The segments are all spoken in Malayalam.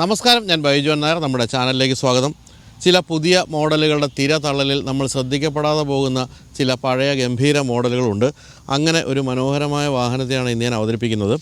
നമസ്കാരം ഞാൻ ബൈജു നായർ നമ്മുടെ ചാനലിലേക്ക് സ്വാഗതം. ചില പുതിയ മോഡലുകളുടെ തിര തള്ളലിൽ നമ്മൾ ശ്രദ്ധിക്കപ്പെടാതെ പോകുന്ന ചില പഴയ ഗംഭീര മോഡലുകളുണ്ട്. അങ്ങനെ ഒരു മനോഹരമായ വാഹനത്തെയാണ് ഇന്ന് ഞാൻ അവതരിപ്പിക്കുന്നത്.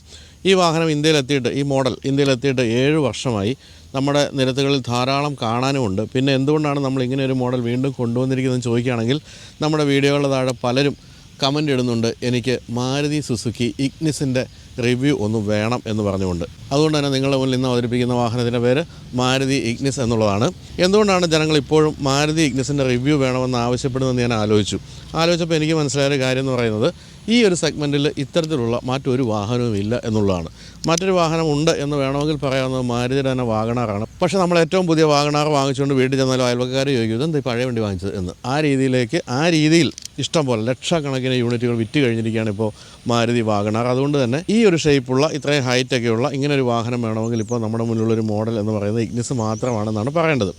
ഈ വാഹനം ഇന്ത്യയിലെത്തിയിട്ട് ഈ മോഡൽ ഇന്ത്യയിലെത്തിയിട്ട് ഏഴ് വർഷമായി നമ്മുടെ നിരത്തുകളിൽ ധാരാളം കാണാനുമുണ്ട്. പിന്നെ എന്തുകൊണ്ടാണ് നമ്മൾ ഇങ്ങനെ ഒരു മോഡൽ വീണ്ടും കൊണ്ടുവന്നിരിക്കുന്നതെന്ന് ചോദിക്കുകയാണെങ്കിൽ നമ്മുടെ വീഡിയോകളുടെ താഴെ പലരും കമന്റ് ഇടുന്നുണ്ട്. എനിക്ക് മാരുതി സുസുക്കി ഇഗ്നിസിന്റെ റിവ്യൂ ഒന്ന് വേണം എന്ന് പറഞ്ഞുകൊണ്ട്. അതുകൊണ്ട് തന്നെ നിങ്ങളുടെ മുന്നിൽ ഇന്ന് അവതരിപ്പിക്കുന്ന വാഹനത്തിന്റെ പേര് മാരുതി ഇഗ്നിസ് എന്നുള്ളതാണ്. എന്തുകൊണ്ടാണ് ജനങ്ങൾ ഇപ്പോഴും മാരുതി ഇഗ്നിസിന്റെ റിവ്യൂ വേണമെന്ന് ആവശ്യപ്പെടുന്നതെന്ന് ഞാൻ ആലോചിച്ചു. ആലോചിച്ചപ്പോൾ എനിക്ക് മനസ്സിലായ ഒരു കാര്യം എന്ന് പറയുന്നത് ഈ ഒരു സെഗ്മെന്റിൽ ഇത്തരത്തിലുള്ള മറ്റൊരു വാഹനവും ഇല്ല എന്നുള്ളതാണ്. മറ്റൊരു വാഹനം ഉണ്ട് എന്ന് വേണമെങ്കിൽ പറയാവുന്നത് മാരുതിയുടെ തന്നെ വാഗണാറാണ്. പക്ഷേ നമ്മൾ ഏറ്റവും പുതിയ വാഗണാർ വാങ്ങിച്ചുകൊണ്ട് വീട്ടിൽ ചെന്നാലും അയൽവക്കാർ ചോദിക്കും ഇതെന്ത് പഴയ വണ്ടി വാങ്ങിച്ചത്? എന്ന്. ആ രീതിയിലേക്ക് ആ രീതിയിൽ ഇഷ്ടം പോലെ ലക്ഷക്കണക്കിന് യൂണിറ്റുകൾ വിറ്റ് കഴിഞ്ഞിരിക്കുകയാണ് ഇപ്പോൾ മാരുതി വാഗണാർ. അതുകൊണ്ട് തന്നെ ഈ ഒരു ഷേപ്പുള്ള ഇത്രയും ഹൈറ്റൊക്കെയുള്ള ഇങ്ങനെ ഒരു വാഹനം വേണമെങ്കിൽ ഇപ്പോൾ നമ്മുടെ മുന്നിലുള്ളൊരു മോഡൽ എന്ന് പറയുന്നത് ഇഗ്നിസ് മാത്രമാണെന്നാണ് പറയേണ്ടത്.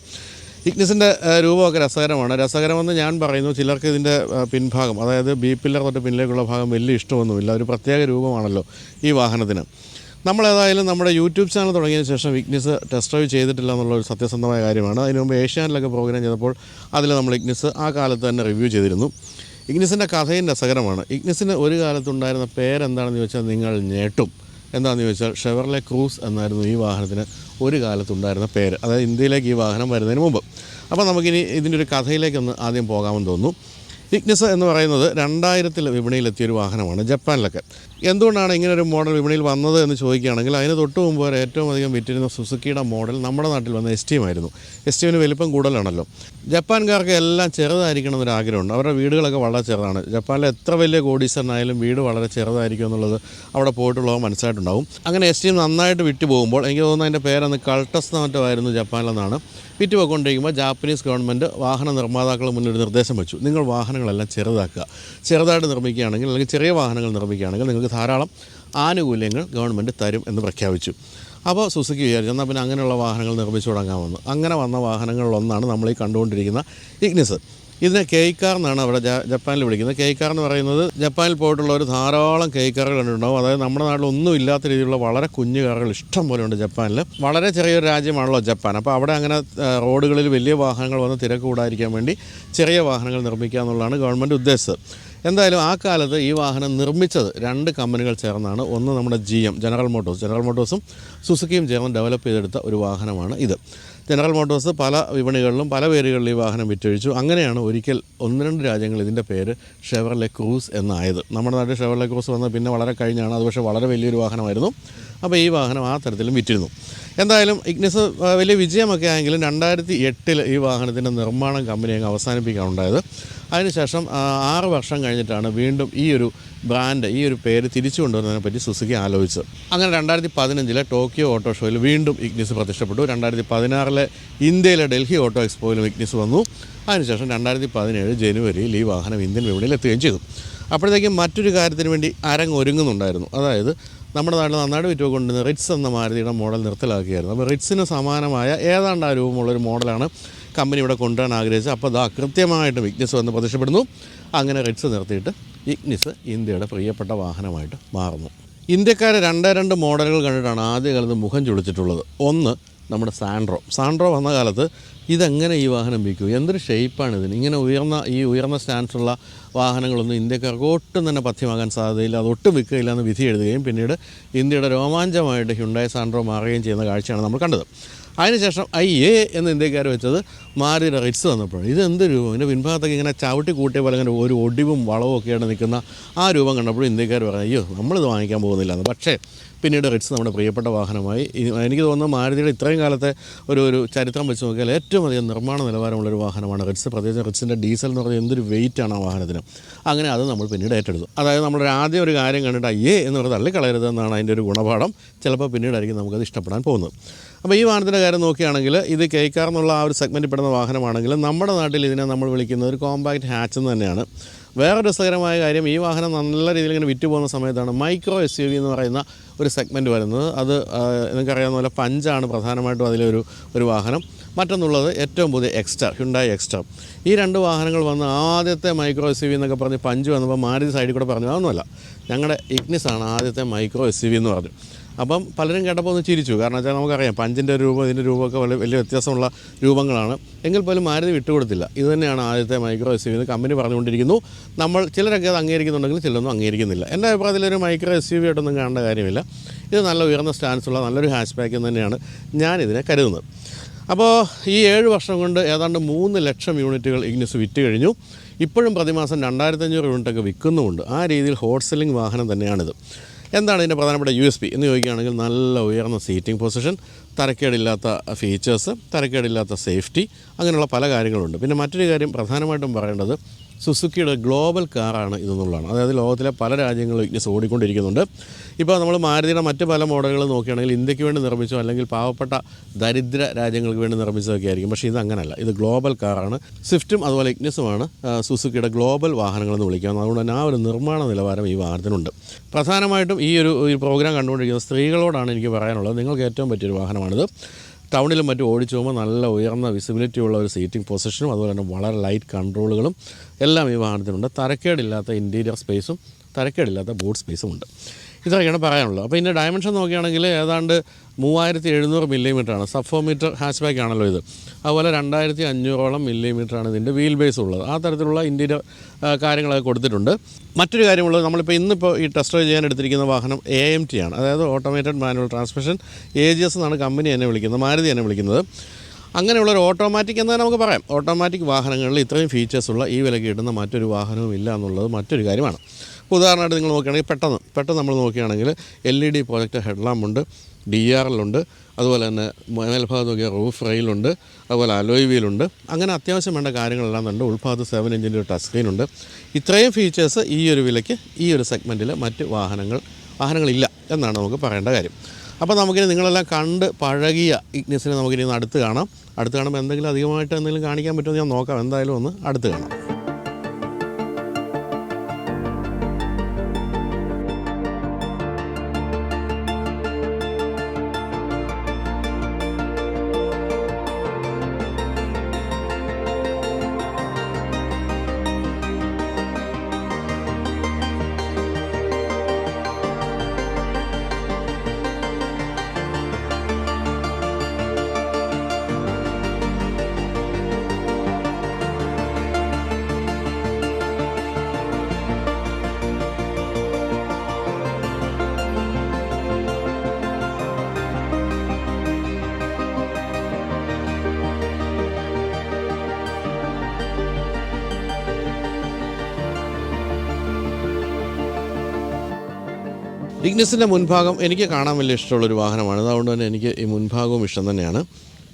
ഇഗ്നിസിന്റെ രൂപമൊക്കെ രസകരമാണ്. രസകരമെന്ന് ഞാൻ പറയുന്നു ചിലർക്ക് ഇതിന്റെ പിൻഭാഗം അതായത് ബി പില്ലർ തൊട്ട് പിന്നിലേക്കുള്ള ഭാഗം വലിയ ഇഷ്ടമൊന്നുമില്ല. ഒരു പ്രത്യേക രൂപമാണല്ലോ ഈ വാഹനത്തിന്. നമ്മളേതായാലും നമ്മുടെ യൂട്യൂബ് ചാനൽ തുടങ്ങിയതിന് ശേഷം വിഗ്നിസ് ടെസ്റ്റ് ഡ്രൈവ് ചെയ്തിട്ടില്ല എന്നുള്ള ഒരു സത്യസന്ധമായ കാര്യമാണ്. അതിനു മുമ്പ് ഏഷ്യാനിലൊക്കെ പ്രോഗ്രാം ചെയ്തപ്പോൾ അതിൽ നമ്മൾ ഇഗ്നിസ് ആ കാലത്ത് തന്നെ റിവ്യൂ ചെയ്തിരുന്നു. ഇഗ്നിസിന്റെ കഥയും രസകരമാണ്. ഇഗ്നിസിന് ഒരു കാലത്തുണ്ടായിരുന്ന പേരെന്താണെന്ന് ചോദിച്ചാൽ നിങ്ങൾ ഞെട്ടും. എന്താണെന്ന് ചോദിച്ചാൽ ഷെവർലെ ക്രൂസ് എന്നായിരുന്നു ഈ വാഹനത്തിന് ഒരു കാലത്തുണ്ടായിരുന്ന പേര്. അതായത് ഇന്ത്യയിലേക്ക് ഈ വാഹനം വരുന്നതിന് മുമ്പ്. അപ്പോൾ നമുക്കിനി ഇതിന്റെ ഒരു കഥയിലേക്കൊന്ന് ആദ്യം പോകാമെന്ന് തോന്നുന്നു. ഇഗ്നിസ് എന്ന് പറയുന്നത് രണ്ടായിരത്തിൽ വിപണിയിലെത്തിയ ഒരു വാഹനമാണ് ജപ്പാനിലൊക്കെ. എന്തുകൊണ്ടാണ് ഇങ്ങനെ ഒരു മോഡൽ വിപണിയിൽ വന്നത് എന്ന് ചോദിക്കുകയാണെങ്കിൽ അതിന് തൊട്ട് മുമ്പ് വരെ ഏറ്റവും അധികം വിറ്റിരുന്ന സുസുക്കിയുടെ മോഡൽ നമ്മുടെ നാട്ടിൽ വന്ന എസ് ആയിരുന്നു. എസ് ടിവിന് വലിപ്പം കൂടുതലാണല്ലോ. ജപ്പാൻകാർക്ക് എല്ലാം ചെറുതായിരിക്കണം എന്നൊരു ആഗ്രഹമുണ്ട്. അവരുടെ വീടുകളൊക്കെ വളരെ ചെറുതാണ്. ജപ്പാനിലെ എത്ര വലിയ കോടീശ്വരനായാലും വീട് വളരെ ചെറുതായിരിക്കും എന്നുള്ളത് അവിടെ പോയിട്ടുള്ളവർ മനസ്സിലായിട്ടുണ്ടാവും. അങ്ങനെ എസ് ടി നന്നായിട്ട് വിറ്റ് പോകുമ്പോൾ എനിക്ക് തോന്നുന്നു അതിന്റെ പേരന്ന് കൾട്ടസ് മറ്റോ ആയിരുന്നു ജപ്പാനിലെന്നാണ് വിറ്റ് പോയിക്കൊണ്ടിരിക്കുമ്പോൾ ജാപ്പനീസ് ഗവൺമെന്റ് വാഹന നിർമ്മാതാക്കൾ മുന്നിൽ ഒരു നിർദ്ദേശം വെച്ചു. നിങ്ങൾ വാഹനങ്ങളെല്ലാം ചെറുതാക്കുക. ചെറുതായിട്ട് നിർമ്മിക്കുകയാണെങ്കിൽ അല്ലെങ്കിൽ ചെറിയ വാഹനങ്ങൾ നിർമ്മിക്കുകയാണെങ്കിൽ നിങ്ങൾക്ക് ധാരാളം ആനുകൂല്യങ്ങൾ ഗവൺമെന്റ് തരും എന്ന് പ്രഖ്യാപിച്ചു. അപ്പോൾ സുസുക്കി വിചാരിച്ചു എന്നാൽ പിന്നെ അങ്ങനെയുള്ള വാഹനങ്ങൾ നിർമ്മിച്ചു തുടങ്ങാമെന്ന് അങ്ങനെ വന്ന വാഹനങ്ങളിലൊന്നാണ് നമ്മൾ ഈ കണ്ടുകൊണ്ടിരിക്കുന്ന ഇഗ്നിസ് ഇതിനെ കേക്കാർ എന്നാണ് അവിടെ ജപ്പാനിൽ വിളിക്കുന്നത്. കേക്കാർ എന്ന് പറയുന്നത് ജപ്പാനിൽ പോയിട്ടുള്ള ഒരു ധാരാളം കേക്കാറുകൾ കണ്ടിട്ടുണ്ടാവും. അതായത് നമ്മുടെ നാട്ടിൽ ഒന്നും ഇല്ലാത്ത രീതിയിലുള്ള വളരെ കുഞ്ഞു കാറുകൾ ഇഷ്ടം പോലെ ഉണ്ട് ജപ്പാനിൽ. വളരെ ചെറിയൊരു രാജ്യമാണല്ലോ ജപ്പാൻ. അപ്പോൾ അവിടെ അങ്ങനെ റോഡുകളിൽ വലിയ വാഹനങ്ങൾ വന്ന് തിരക്ക് കൂടാതിരിക്കാൻ വേണ്ടി ചെറിയ വാഹനങ്ങൾ നിർമ്മിക്കുക എന്നുള്ളതാണ് ഗവൺമെന്റ് ഉദ്ദേശിച്ചത്. എന്തായാലും ആ കാലത്ത് ഈ വാഹനം നിർമ്മിച്ചത് രണ്ട് കമ്പനികൾ ചേർന്നാണ്. ഒന്ന് നമ്മുടെ G M general Motors general മോട്ടോഴ്സും സുസുക്കിയും ചേർന്ന് ഡെവലപ്പ് ചെയ്തെടുത്ത ഒരു വാഹനമാണ് ഇത്. ജനറൽ മോട്ടോഴ്സ് പല വിപണികളിലും പല പേരുകളിലും ഈ വാഹനം വിറ്റഴിച്ചു. അങ്ങനെയാണ് ഒരിക്കൽ ഒന്ന് രണ്ട് രാജ്യങ്ങൾ ഇതിന്റെ പേര് ഷെവർലെ ക്രൂസ് എന്നായത്. നമ്മുടെ നാട്ടിൽ ഷെവർലെ ക്രൂസ് വന്ന പിന്നെ വളരെ കഴിഞ്ഞാണ്. അത് പക്ഷേ വളരെ വലിയൊരു വാഹനമായിരുന്നു. അപ്പോൾ ഈ വാഹനം ആ തരത്തിലും വിറ്റിരുന്നു. എന്തായാലും ഇഗ്നസ് വലിയ വിജയമൊക്കെ ആയെങ്കിലും രണ്ടായിരത്തി എട്ടിൽ ഈ വാഹനത്തിന്റെ നിർമ്മാണം കമ്പനി അങ്ങ് അവസാനിപ്പിക്കാനുണ്ടായത് അതിനുശേഷം ആറ് വർഷം കഴിഞ്ഞിട്ടാണ് വീണ്ടും ഈ ഒരു ബ്രാൻഡ് ഈ ഒരു പേര് തിരിച്ചു കൊണ്ടുവരുന്നതിനെ പറ്റി സുസുക്കി ആലോചിച്ചത്. അങ്ങനെ രണ്ടായിരത്തി പതിനഞ്ചിലെ ടോക്കിയോ ഓട്ടോ ഷോയിൽ വീണ്ടും ഇഗ്നിസ് പ്രത്യക്ഷപ്പെട്ടു രണ്ടായിരത്തി പതിനാറിലെ ഇന്ത്യയിലെ ഡൽഹി ഓട്ടോ എക്സ്പോയിലും ഇഗ്നിസ് വന്നു. അതിനുശേഷം രണ്ടായിരത്തി പതിനേഴ് ജനുവരിയിൽ ഈ വാഹനം ഇന്ത്യൻ വിപണിയിൽ എത്തുകയും ചെയ്തു. അപ്പോഴത്തേക്കും മറ്റൊരു കാര്യത്തിന് വേണ്ടി അരങ്ങൊരുങ്ങുന്നുണ്ടായിരുന്നു. അതായത് നമ്മുടെ നാട്ടിൽ നന്നായിട്ട് വിറ്റ് കൊണ്ടുവന്ന റിറ്റ്സ് എന്ന മാരുതിയുടെ മോഡൽ നിർത്തലാക്കിയായിരുന്നു അപ്പോൾ റിറ്റ്സിന് സമാനമായ ഏതാണ്ട് ആ രൂപമുള്ളൊരു മോഡലാണ് കമ്പനി ഇവിടെ കൊണ്ടുവരാൻ ആഗ്രഹിച്ചത്. അപ്പോൾ ദാ കൃത്യമായിട്ട് വിഗ്നസ് വന്ന് പ്രത്യക്ഷപ്പെടുന്നു. അങ്ങനെ റിറ്റ്സ് നിർത്തിയിട്ട് ഇഗ്നിസ് ഇന്ത്യയുടെ പ്രിയപ്പെട്ട വാഹനമായിട്ട് മാറുന്നു. ഇന്ത്യക്കാരെ രണ്ടേ രണ്ട് മോഡലുകൾ കണ്ടിട്ടാണ് ആദ്യകാലത്ത് മുഖം ചുളിച്ചിട്ടുള്ളത്. ഒന്ന് നമ്മുടെ സാൻഡ്രോ. സാൻഡ്രോ വന്ന കാലത്ത് ഇതെങ്ങനെ ഈ വാഹനം വിൽക്കും? എന്തൊരു ഷേപ്പാണ് ഇതിന്? ഇങ്ങനെ ഉയർന്ന ഈ ഉയർന്ന സ്റ്റാൻഡ്സുള്ള വാഹനങ്ങളൊന്നും ഇന്ത്യക്കാർക്ക് ഒട്ടും തന്നെ പഥ്യമാകാൻ സാധ്യതയില്ല. അത് ഒട്ടും വിൽക്കുകയില്ല എന്ന് വിധി എഴുതുകയും പിന്നീട് ഇന്ത്യയുടെ രോമാഞ്ചമായിട്ട് ഹ്യുണ്ടായ സാൻഡ്രോ മാറുകയും ചെയ്യുന്ന കാഴ്ചയാണ് നമ്മൾ കണ്ടത്. അതിനുശേഷം ഐ എ എന്ന് ഇന്ത്യക്കാർ വെച്ചത് മാരിയുടെ റിറ്റ്സ് വന്നപ്പോൾ ഇത് എന്ത് രൂപം? ഇതിന്റെ പിൻഭാഗത്തൊക്കെ ഇങ്ങനെ ചവിട്ടി കൂട്ടിയ പോലെ ഇങ്ങനെ ഒരു ഒടിവും വളവും ഒക്കെയായിട്ട് നിൽക്കുന്ന ആ രൂപം കണ്ടപ്പോൾ ഇന്ത്യക്കാർ പറഞ്ഞു അയ്യോ നമ്മളിത് വാങ്ങിക്കാൻ പോകുന്നില്ല എന്ന്. പക്ഷേ പിന്നീട് റിറ്റ്സ് നമ്മുടെ പ്രിയപ്പെട്ട വാഹനമായി. എനിക്ക് തോന്നുന്നു മാരുതിയുടെ ഇത്രയും കാലത്തെ ഒരു ഒരു ചരിത്രം വെച്ച് നോക്കിയാൽ ഏറ്റവും അധികം നിർമ്മാണ നിലവാരമുള്ളൊരു വാഹനമാണ് റിറ്റ്സ് പ്രത്യേകിച്ച് റിറ്റ്സിന്റെ ഡീസൽ എന്ന് പറഞ്ഞാൽ എന്തൊരു വെയിറ്റാണ് ആ വാഹനത്തിന്. അങ്ങനെ അത് നമ്മൾ പിന്നീട് ഏറ്റെടുത്തു. അതായത് നമ്മൾ ആദ്യം ഒരു കാര്യം കണ്ടിട്ട് അയ്യേ എന്ന് പറഞ്ഞ് തള്ളിക്കളയരുത് എന്നാണ് അതിന്റെ ഒരു ഗുണപാഠം. ചിലപ്പോൾ പിന്നീടായിരിക്കും നമുക്കത് ഇഷ്ടപ്പെടാൻ പോകുന്നത്. അപ്പോൾ ഈ വാഹനത്തിന്റെ കാര്യം നോക്കുകയാണെങ്കിൽ ഇത് കേക്കാർ എന്നുള്ള ആ ഒരു സെഗ്മെന്റിൽ പെടുന്ന വാഹനമാണെങ്കിൽ നമ്മുടെ നാട്ടിൽ ഇതിനെ നമ്മൾ വിളിക്കുന്നത് ഒരു കോമ്പാക്റ്റ് ഹാച്ച് എന്ന് തന്നെയാണ്. വേറെ രസകരമായ കാര്യം ഈ വാഹനം നല്ല രീതിയിൽ ഇങ്ങനെ വിറ്റ് പോകുന്ന സമയത്താണ് മൈക്രോ എസ് യു വി എന്ന് പറയുന്ന ഒരു സെഗ്മെന്റ് വരുന്നത്. അത് നിങ്ങൾക്കറിയാവുന്ന പോലെ പഞ്ചാണ് പ്രധാനമായിട്ടും അതിലൊരു ഒരു വാഹനം. മറ്റൊന്നുള്ളത് ഏറ്റവും പുതിയ എക്സ്ട്ര ഹ്യുണ്ടായി എക്സ്ട്ര ഈ രണ്ട് വാഹനങ്ങൾ വന്ന് ആദ്യത്തെ മൈക്രോ എസ് വി എന്നൊക്കെ പറഞ്ഞ് പഞ്ച് വന്നപ്പോൾ മാരുതി സൈഡിൽ കൂടെ പറഞ്ഞു അതൊന്നുമല്ല. ഞങ്ങളുടെ ഇഗ്നിസ് ആണ് ആദ്യത്തെ മൈക്രോ എസ് വി എന്ന് പറഞ്ഞു. അപ്പം പലരും കേട്ടപ്പോൾ ഒന്ന് ചിരിച്ചു. കാരണം വെച്ചാൽ നമുക്കറിയാം പഞ്ചിന്റെ രൂപം ഇതിന്റെ രൂപമൊക്കെ വലിയ വലിയ വ്യത്യാസമുള്ള രൂപങ്ങളാണ്. എങ്കിൽ പോലും മാരുതി വിട്ടുകൊടുത്തില്ല. ഇത് തന്നെയാണ് ആദ്യത്തെ മൈക്രോ എസ് യു കമ്പനി പറഞ്ഞുകൊണ്ടിരിക്കുന്നു. നമ്മൾ ചിലരൊക്കെ അത് അംഗീകരിക്കുന്നുണ്ടെങ്കിൽ ചിലരൊന്നും അംഗീകരിക്കുന്നില്ല. എന്റെ അഭിപ്രായത്തിൽ ഒരു മൈക്രോ എസ് യു വി ആയിട്ടൊന്നും കാണേണ്ട കാര്യമില്ല. ഇത് നല്ല ഉയർന്ന സ്റ്റാൻസുള്ള നല്ലൊരു ഹാഷ് ബാക്ക് തന്നെയാണ് ഞാനിതിനെ കരുതുന്നത്. അപ്പോൾ ഈ ഏഴ് വർഷം കൊണ്ട് ഏതാണ്ട് മൂന്ന് ലക്ഷം യൂണിറ്റുകൾ ഇഗ്നസ് വിറ്റ് കഴിഞ്ഞു. ഇപ്പോഴും പ്രതിമാസം രണ്ടായിരത്തഞ്ഞൂറ് യൂണിറ്റൊക്കെ വിൽക്കുന്നുമുണ്ട്. ആ രീതിയിൽ ഹോട്ട് സെല്ലിംഗ് വാഹനം തന്നെയാണിത്. എന്താണ് ഇതിന്റെ പ്രധാനപ്പെട്ട യു എസ് പി എന്ന് ചോദിക്കുകയാണെങ്കിൽ നല്ല ഉയർന്ന സീറ്റിംഗ് പൊസിഷൻ തരക്കേടില്ലാത്ത ഫീച്ചേഴ്സ് തരക്കേടില്ലാത്ത സേഫ്റ്റി അങ്ങനെയുള്ള പല കാര്യങ്ങളുണ്ട്. പിന്നെ മറ്റൊരു കാര്യം പ്രധാനമായിട്ടും പറയേണ്ടത് സുസുക്കിയുടെ ഗ്ലോബൽ കാറാണ് ഇതെന്നുള്ളതാണ്. അതായത് ലോകത്തിലെ പല രാജ്യങ്ങളും ഇഗ്നിസ് ഓടിക്കൊണ്ടിരിക്കുന്നുണ്ട്. ഇപ്പോൾ നമ്മൾ മാരുതിയുടെ മറ്റ് പല മോഡലുകൾ നോക്കുകയാണെങ്കിൽ ഇന്ത്യയ്ക്ക് വേണ്ടി നിർമ്മിച്ചോ അല്ലെങ്കിൽ പാവപ്പെട്ട ദരിദ്ര രാജ്യങ്ങൾക്ക് വേണ്ടി നിർമ്മിച്ചതൊക്കെ ആയിരിക്കും. പക്ഷേ ഇത് അങ്ങനെയല്ല ഇത് ഗ്ലോബൽ കാറാണ്. സ്വിഫ്റ്റും അതുപോലെ ഇഗ്നിസുമാണ് സുസുക്കിയുടെ ഗ്ലോബൽ വാഹനങ്ങളെന്ന് വിളിക്കാവുന്നത്. അതുകൊണ്ട് തന്നെ ആ ഒരു നിർമ്മാണ നിലവാരം ഈ വാഹനത്തിനുണ്ട്. പ്രധാനമായിട്ടും ഈ ഒരു പ്രോഗ്രാം കണ്ടുകൊണ്ടിരിക്കുന്ന സ്ത്രീകളോടാണ് എനിക്ക് പറയാനുള്ളത്. നിങ്ങൾക്ക് ഏറ്റവും പറ്റിയൊരു വാഹനമാണിത്. ടൗണിലും മറ്റും ഓടിച്ചു പോകുമ്പോൾ നല്ല ഉയർന്ന വിസിബിലിറ്റി ഉള്ള ഒരു സീറ്റിംഗ് പൊസിഷനും അതുപോലെ തന്നെ വളരെ ലൈറ്റ് കൺട്രോളുകളും എല്ലാം ഈ വാഹനത്തിനുണ്ട്. തരക്കേടില്ലാത്ത ഇന്റീരിയർ സ്പേസും തരക്കേടില്ലാത്ത ബൂട്ട് സ്പേസും ഉണ്ട്. ഇതൊക്കെയാണ് പറയാനുള്ളത് അപ്പോൾ ഇതിന്റെ ഡയമെൻഷൻ നോക്കുകയാണെങ്കിൽ ഏതാണ്ട് മൂവായിരത്തി എഴുന്നൂറ് മില്ലിമീറ്ററാണ് സഫോ മീറ്റർ ഹാച്ച് ബാക്ക് ആണല്ലോ ഇത്. അതുപോലെ രണ്ടായിരത്തി അഞ്ഞൂറോളം മില്ലിമീറ്ററാണ് ഇതിന്റെ വീൽ ബേസ് ഉള്ളത്. ആ തരത്തിലുള്ള ഇന്റീരിയർ കാര്യങ്ങളൊക്കെ കൊടുത്തിട്ടുണ്ട്. മറ്റൊരു കാര്യമുള്ളത് നമ്മളിപ്പോൾ ഇന്നിപ്പോൾ ഈ ടെസ്റ്റ് ഡ്രൈവ് ചെയ്യാൻ എടുത്തിരിക്കുന്ന വാഹനം എ എം ടി ആണ്. അതായത് automated manual transmission A G S എന്നാണ് കമ്പനി എന്നെ വിളിക്കുന്നത് മാരുതി എന്നെ വിളിക്കുന്നത്. അങ്ങനെയുള്ള ഒരു ഓട്ടോമാറ്റിക് എന്ന് നമുക്ക് പറയാം. ഓട്ടോമാറ്റിക് വാഹനങ്ങളിൽ ഇത്രയും ഫീച്ചേഴ്സുള്ള ഈ വില കിട്ടുന്ന മറ്റൊരു വാഹനവും ഇല്ല എന്നുള്ളത് മറ്റൊരു കാര്യമാണ്. ഉദാഹരണമായിട്ട് നിങ്ങൾ നോക്കുകയാണെങ്കിൽ പെട്ടെന്ന് പെട്ടെന്ന് നമ്മൾ നോക്കുകയാണെങ്കിൽ എൽ ഇ ഡി പ്രൊജക്റ്റ് ഹെഡ്ലാമ്പുണ്ട് ഡി ആർ എൽ ഉണ്ട് അതുപോലെ തന്നെ മേൽഭാഗത്ത് നോക്കിയാൽ റൂഫ് റെയിലുണ്ട് അതുപോലെ അലോയ് വീലുണ്ട് അങ്ങനെ അത്യാവശ്യം വേണ്ട കാര്യങ്ങളെല്ലാം ഉണ്ട്. ഉൾഭാഗത്ത് സെവൻ ഇഞ്ചിന്റെ ഒരു ടച്ച് സ്ക്രീനുണ്ട് ഇത്രയും ഫീച്ചേഴ്സ് ഈ ഒരു വിലയ്ക്ക് ഈ ഒരു സെഗ്മെന്റിൽ മറ്റ് വാഹനങ്ങൾ വാഹനങ്ങളില്ല എന്നാണ് നമുക്ക് പറയേണ്ട കാര്യം. അപ്പോൾ നമുക്കിനി നിങ്ങളെല്ലാം കണ്ട് പഴകിയ ഇഗ്നസിനെ നമുക്കിനി അടുത്ത് കാണാം. അടുത്ത് കാണുമ്പോൾ എന്തെങ്കിലും അധികമായിട്ട് എന്തെങ്കിലും കാണിക്കാൻ പറ്റുമെന്ന് ഞാൻ നോക്കാം. എന്തായാലും ഒന്ന് അടുത്ത് കാണാം. ഇഗ്നിസിന്റെ മുൻഭാഗം എനിക്ക് കാണാൻ വലിയ ഇഷ്ടമുള്ളൊരു വാഹനമാണ്. അതുകൊണ്ട് തന്നെ എനിക്ക് ഈ മുൻഭാഗവും ഇഷ്ടം തന്നെയാണ്.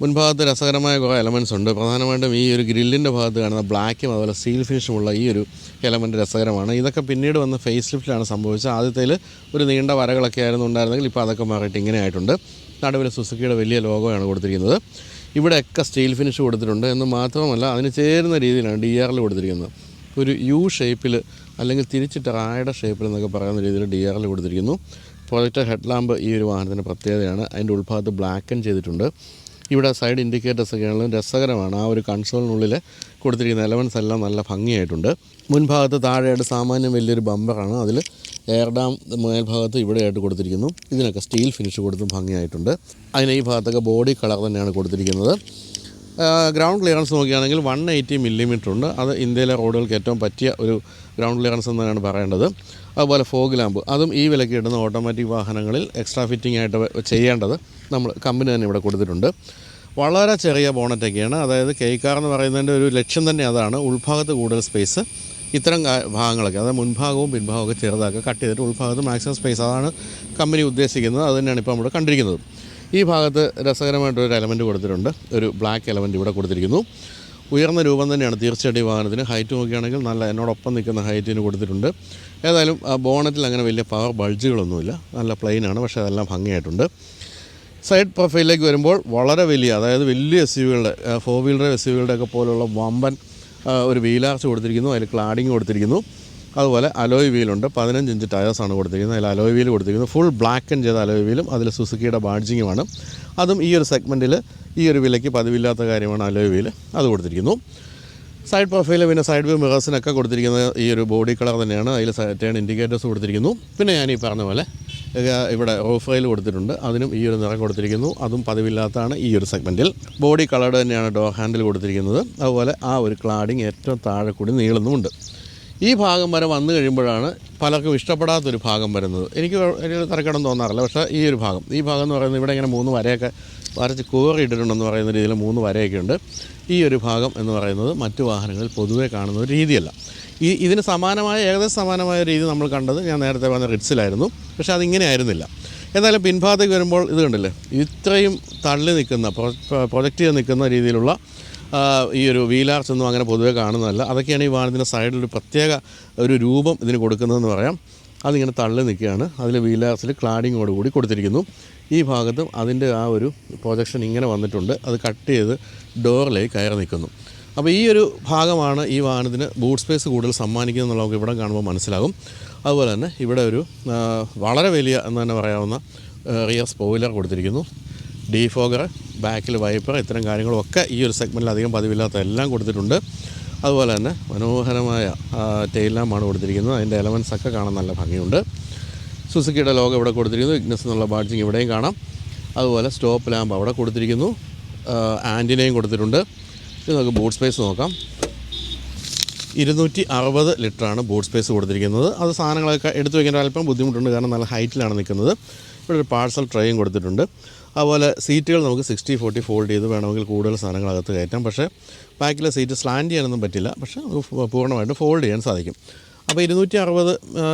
മുൻഭാഗത്ത് രസകരമായ കുറേ എലമെന്റ്സ് ഉണ്ട്. പ്രധാനമായിട്ടും ഈ ഒരു ഗ്രില്ലിന്റെ ഭാഗത്ത് കാണുന്ന ബ്ലാക്കും അതുപോലെ സ്റ്റീൽ ഫിനിഷുമുള്ള ഈ ഒരു എലമെന്റ് രസകരമാണ്. ഇതൊക്കെ പിന്നീട് വന്ന് ഫേസ് ലിഫ്റ്റിലാണ് സംഭവിച്ചത്. ആദ്യത്തേൽ ഒരു നീണ്ട വരകളൊക്കെ ആയിരുന്നു ഉണ്ടായിരുന്നെങ്കിൽ ഇപ്പോൾ അതൊക്കെ മാറിയിട്ട് ഇങ്ങനെ ആയിട്ടുണ്ട്. നടുവിൽ സുസുക്കിയുടെ വലിയ ലോഗോയാണ് കൊടുത്തിരിക്കുന്നത്. ഇവിടെയൊക്കെ സ്റ്റീൽ ഫിനിഷ് കൊടുത്തിട്ടുണ്ട്. എന്ന് മാത്രമല്ല അതിന് ചേരുന്ന രീതിയിലാണ് ഡി ആറിൽ കൊടുത്തിരിക്കുന്നത്. ഒരു യു ഷേപ്പിൽ അല്ലെങ്കിൽ തിരിച്ചിട്ട് റായുടെ ഷേപ്പിൽ എന്നൊക്കെ പറയുന്ന രീതിയിൽ ഡി ആറിൽ കൊടുത്തിരിക്കുന്നു. പ്രൊജക്ടർ ഹെഡ് ലാമ്പ് ഈ ഒരു വാഹനത്തിന്റെ പ്രത്യേകതയാണ്. അതിന്റെ ഉൾഭാഗത്ത് ബ്ലാക്കൻ ചെയ്തിട്ടുണ്ട്. ഇവിടെ സൈഡ് ഇൻഡിക്കേറ്റേഴ്സ് ഒക്കെ ആണെങ്കിലും രസകരമാണ്. ആ ഒരു കൺസോളിനുള്ളിൽ കൊടുത്തിരിക്കുന്ന എലവൻസ് എല്ലാം നല്ല ഭംഗിയായിട്ടുണ്ട്. മുൻഭാഗത്ത് താഴെയായിട്ട് സാമാന്യം വലിയൊരു ബമ്പറാണ് അതിൽ എയർ ഡാം മേൽഭാഗത്ത് ഇവിടെയായിട്ട് കൊടുത്തിരിക്കുന്നു. ഇതിനൊക്കെ സ്റ്റീൽ ഫിനിഷ് കൊടുത്തും ഭംഗിയായിട്ടുണ്ട്. അതിന് ഈ ഭാഗത്തൊക്കെ ബോഡി കളർ തന്നെയാണ് കൊടുത്തിരിക്കുന്നത്. ഗ്രൗണ്ട് ക്ലിയറൻസ് നോക്കുകയാണെങ്കിൽ വൺ എയ്റ്റി മില്ലിമീറ്റർ ഉണ്ട്. അത് ഇന്ത്യയിലെ റോഡുകൾക്ക് ഏറ്റവും പറ്റിയ ഒരു ഗ്രൗണ്ട് ക്ലിയറൻസ് എന്നാണ് പറയേണ്ടത്. അതുപോലെ ഫോഗ് ലാമ്പ് അതും ഈ വിലയ്ക്ക് കിട്ടുന്ന ഓട്ടോമാറ്റിക് വാഹനങ്ങളിൽ എക്സ്ട്രാ ഫിറ്റിംഗ് ആയിട്ട് ചെയ്യേണ്ടത് നമ്മൾ കമ്പനി തന്നെ ഇവിടെ കൊടുത്തിട്ടുണ്ട്. വളരെ ചെറിയ ബോണറ്റൊക്കെയാണ് അതായത് കെ കാർ എന്ന് പറയുന്നതിന്റെ ഒരു ലക്ഷ്യം തന്നെ അതാണ്. ഉൾഭാഗത്ത് കൂടുതൽ സ്പേസ് ഇത്തരം ഭാഗങ്ങളൊക്കെ അതായത് മുൻഭാഗവും പിൻഭാഗവും ഒക്കെ ചെറുതാക്കുക കട്ട് ചെയ്തിട്ട് ഉൾഭാഗത്ത് മാക്സിമം സ്പേസ് അതാണ് കമ്പനി ഉദ്ദേശിക്കുന്നത്. അത് തന്നെയാണ് ഇപ്പോൾ നമ്മൾ കണ്ടിരിക്കുന്നത്. ഈ ഭാഗത്ത് രസകരമായിട്ടൊരു എലമെന്റ് കൊടുത്തിട്ടുണ്ട്. ഒരു ബ്ലാക്ക് എലമെന്റ് ഇവിടെ കൊടുത്തിരിക്കുന്നു. ഉയർന്ന രൂപം തന്നെയാണ്. തീർച്ചയായിട്ടും ഈ വാഹനത്തിന് ഹൈറ്റ് നോക്കുകയാണെങ്കിൽ നല്ല എന്നോടൊപ്പം നിൽക്കുന്ന ഹൈറ്റിന് കൊടുത്തിട്ടുണ്ട്. ഏതായാലും ബോണറ്റിൽ അങ്ങനെ വലിയ പവർ ബൾജുകളൊന്നുമില്ല നല്ല പ്ലെയിനാണ് പക്ഷേ അതെല്ലാം ഭംഗിയായിട്ടുണ്ട്. സൈഡ് പ്രൊഫൈലിലേക്ക് വരുമ്പോൾ വളരെ വലിയ അതായത് വലിയ എസ് യുകളുടെ ഫോർ വീലർ എസ് യുകളുടെ ഒക്കെ പോലുള്ള വമ്പൻ ഒരു വീലാർച്ച് കൊടുത്തിരിക്കുന്നു. അതിൽ ക്ലാഡിങ് കൊടുത്തിരിക്കുന്നു. അതുപോലെ അലോയ് വീലുണ്ട് പതിനഞ്ച് ഇഞ്ച് ടയേഴ്സാണ് കൊടുത്തിരിക്കുന്നത്. അതിൽ അലോയ് വീൽ കൊടുത്തിരിക്കുന്നത്. ഫുൾ ബ്ലാക്ക് ചെയ്ത അലോയ് വീലും അതിൽ സുസുക്കിയുടെ ബാഡ്ജിങ്ങുമാണ് അതും ഈ ഒരു സെഗ്മെന്റിൽ ഈ ഒരു വിലയ്ക്ക് പതിവില്ലാത്ത കാര്യമാണ് അലോയ് വീൽ അത് കൊടുത്തിരിക്കുന്നു. സൈഡ് പ്രൊഫൈൽ പിന്നെ സൈഡ് വ്യൂ മിറേഴ്സിനൊക്കെ കൊടുത്തിരിക്കുന്നത് ഈ ഒരു ബോഡി കളർ തന്നെയാണ്. അതിൽ ടേൺ ഇൻഡിക്കേറ്റേഴ്സ് കൊടുത്തിരിക്കുന്നു. പിന്നെ ഞാൻ ഈ പറഞ്ഞ പോലെ ഇവിടെ ഓഫ് റെയിൽ കൊടുത്തിട്ടുണ്ട്. അതിനും ഈ ഒരു നിറം കൊടുത്തിരിക്കുന്നു. അതും പതിവില്ലാത്തതാണ് ഈ ഒരു സെഗ്മെന്റിൽ ബോഡി കളർഡ് തന്നെയാണ് ഡോർ ഹാൻഡിൽ കൊടുത്തിരിക്കുന്നത്. അതുപോലെ ആ ഒരു ക്ലാഡിങ് ഏറ്റവും താഴെ കൂടി നീളുന്നുമുണ്ട്. ഈ ഭാഗം വരെ വന്നു കഴിയുമ്പോഴാണ് പലർക്കും ഇഷ്ടപ്പെടാത്തൊരു ഭാഗം വരുന്നത്. എനിക്ക് തിരക്കണം തോന്നാറില്ല. പക്ഷേ ഈ ഒരു ഭാഗം ഈ ഭാഗം എന്ന് പറയുന്നത് ഇവിടെ ഇങ്ങനെ മൂന്ന് വരയൊക്കെ വരച്ച് കോറിയിട്ടിട്ടുണ്ടെന്ന് പറയുന്ന രീതിയിൽ മൂന്ന് വരയൊക്കെ ഉണ്ട്. ഈ ഒരു ഭാഗം എന്ന് പറയുന്നത് മറ്റു വാഹനങ്ങളിൽ പൊതുവേ കാണുന്ന ഒരു രീതിയല്ല. ഈ ഇതിന് സമാനമായ ഏകദേശം സമാനമായ രീതി നമ്മൾ കണ്ടത് ഞാൻ നേരത്തെ പറഞ്ഞ റിറ്റ്സിലായിരുന്നു പക്ഷേ അതിങ്ങനെ ആയിരുന്നില്ല. എന്നാലും പിൻഭാഗത്തേക്ക് വരുമ്പോൾ ഇത് കണ്ടില്ലേ? ഇത്രയും തള്ളി നിൽക്കുന്ന പ്രൊജക്റ്റ് ചെയ്ത് നിൽക്കുന്ന രീതിയിലുള്ള ഈ ഒരു വീലാർച്ച് ഒന്നും അങ്ങനെ പൊതുവേ കാണുന്നതല്ല. അതൊക്കെയാണ് ഈ വാഹനത്തിന്റെ സൈഡിൽ ഒരു പ്രത്യേക ഒരു രൂപം ഇതിന് കൊടുക്കുന്നതെന്ന് പറയാം. അതിങ്ങനെ തള്ളി നിൽക്കുകയാണ്. അതിൽ വീലാർച്ചിൽ ക്ലാഡിങ്ങോട് കൂടി കൊടുത്തിരിക്കുന്നു. ഈ ഭാഗത്തും അതിന്റെ ആ ഒരു പ്രൊജക്ഷൻ ഇങ്ങനെ വന്നിട്ടുണ്ട്. അത് കട്ട് ചെയ്ത് ഡോറിലേക്ക് കയറി നിൽക്കുന്നു. അപ്പോൾ ഈ ഒരു ഭാഗമാണ് ഈ വാഹനത്തിന് ബൂട്ട് സ്പേസ് കൂടുതൽ സമ്മാനിക്കുന്നത് എന്നുള്ള നമുക്ക് ഇവിടെ കാണുമ്പോൾ മനസ്സിലാകും. അതുപോലെ തന്നെ ഇവിടെ ഒരു വളരെ വലിയ എന്ന് തന്നെ പറയാവുന്ന റിയർ സ്പോയിലർ കൊടുത്തിരിക്കുന്നു. ഡീഫോഗർ ബാക്കിൽ വൈപ്പർ ഇത്തരം കാര്യങ്ങളൊക്കെ ഈ ഒരു സെഗ്മെന്റിൽ അധികം പതിവില്ലാത്ത എല്ലാം കൊടുത്തിട്ടുണ്ട്. അതുപോലെ തന്നെ മനോഹരമായ ടെയിൽ ലാമ്പാണ് കൊടുത്തിരിക്കുന്നത്. അതിന്റെ എലമെൻസ് ഒക്കെ കാണാൻ നല്ല ഭംഗിയുണ്ട്. സുസുക്കിയുടെ ലോഗോ ഇവിടെ കൊടുത്തിരിക്കുന്നു. ഇഗ്നസ് എന്നുള്ള ബാഡ്ജിങ് ഇവിടെയും കാണാം. അതുപോലെ സ്റ്റോപ്പ് ലാമ്പ് അവിടെ കൊടുത്തിരിക്കുന്നു. ആന്റിനയും കൊടുത്തിട്ടുണ്ട്. ഇത് നമുക്ക് ബൂട്ട് സ്പേസ് നോക്കാം. ഇരുന്നൂറ്റി അറുപത് ലിറ്ററാണ് ബൂട്ട് സ്പേസ് കൊടുത്തിരിക്കുന്നത്. അത് സാധനങ്ങളൊക്കെ എടുത്തു വയ്ക്കാൻ അല്പം ബുദ്ധിമുട്ടുണ്ട്. കാരണം നല്ല ഹൈറ്റിലാണ് നിൽക്കുന്നത്. ഇവിടെ ഒരു പാഴ്സൽ ട്രെയും കൊടുത്തിട്ടുണ്ട്. അതുപോലെ സീറ്റുകൾ നമുക്ക് സിക്സ്റ്റി ഫോർട്ടി ഫോൾഡ് ചെയ്ത് വേണമെങ്കിൽ കൂടുതൽ സാധനങ്ങൾ അകത്ത് കയറ്റാം. പക്ഷേ ബാക്കിലെ സീറ്റ് സ്ലാൻഡ് ചെയ്യാനൊന്നും പറ്റില്ല. പക്ഷേ നമുക്ക് പൂർണമായിട്ട് ഫോൾഡ് ചെയ്യാൻ സാധിക്കും. അപ്പോൾ ഇരുന്നൂറ്റി അറുപത്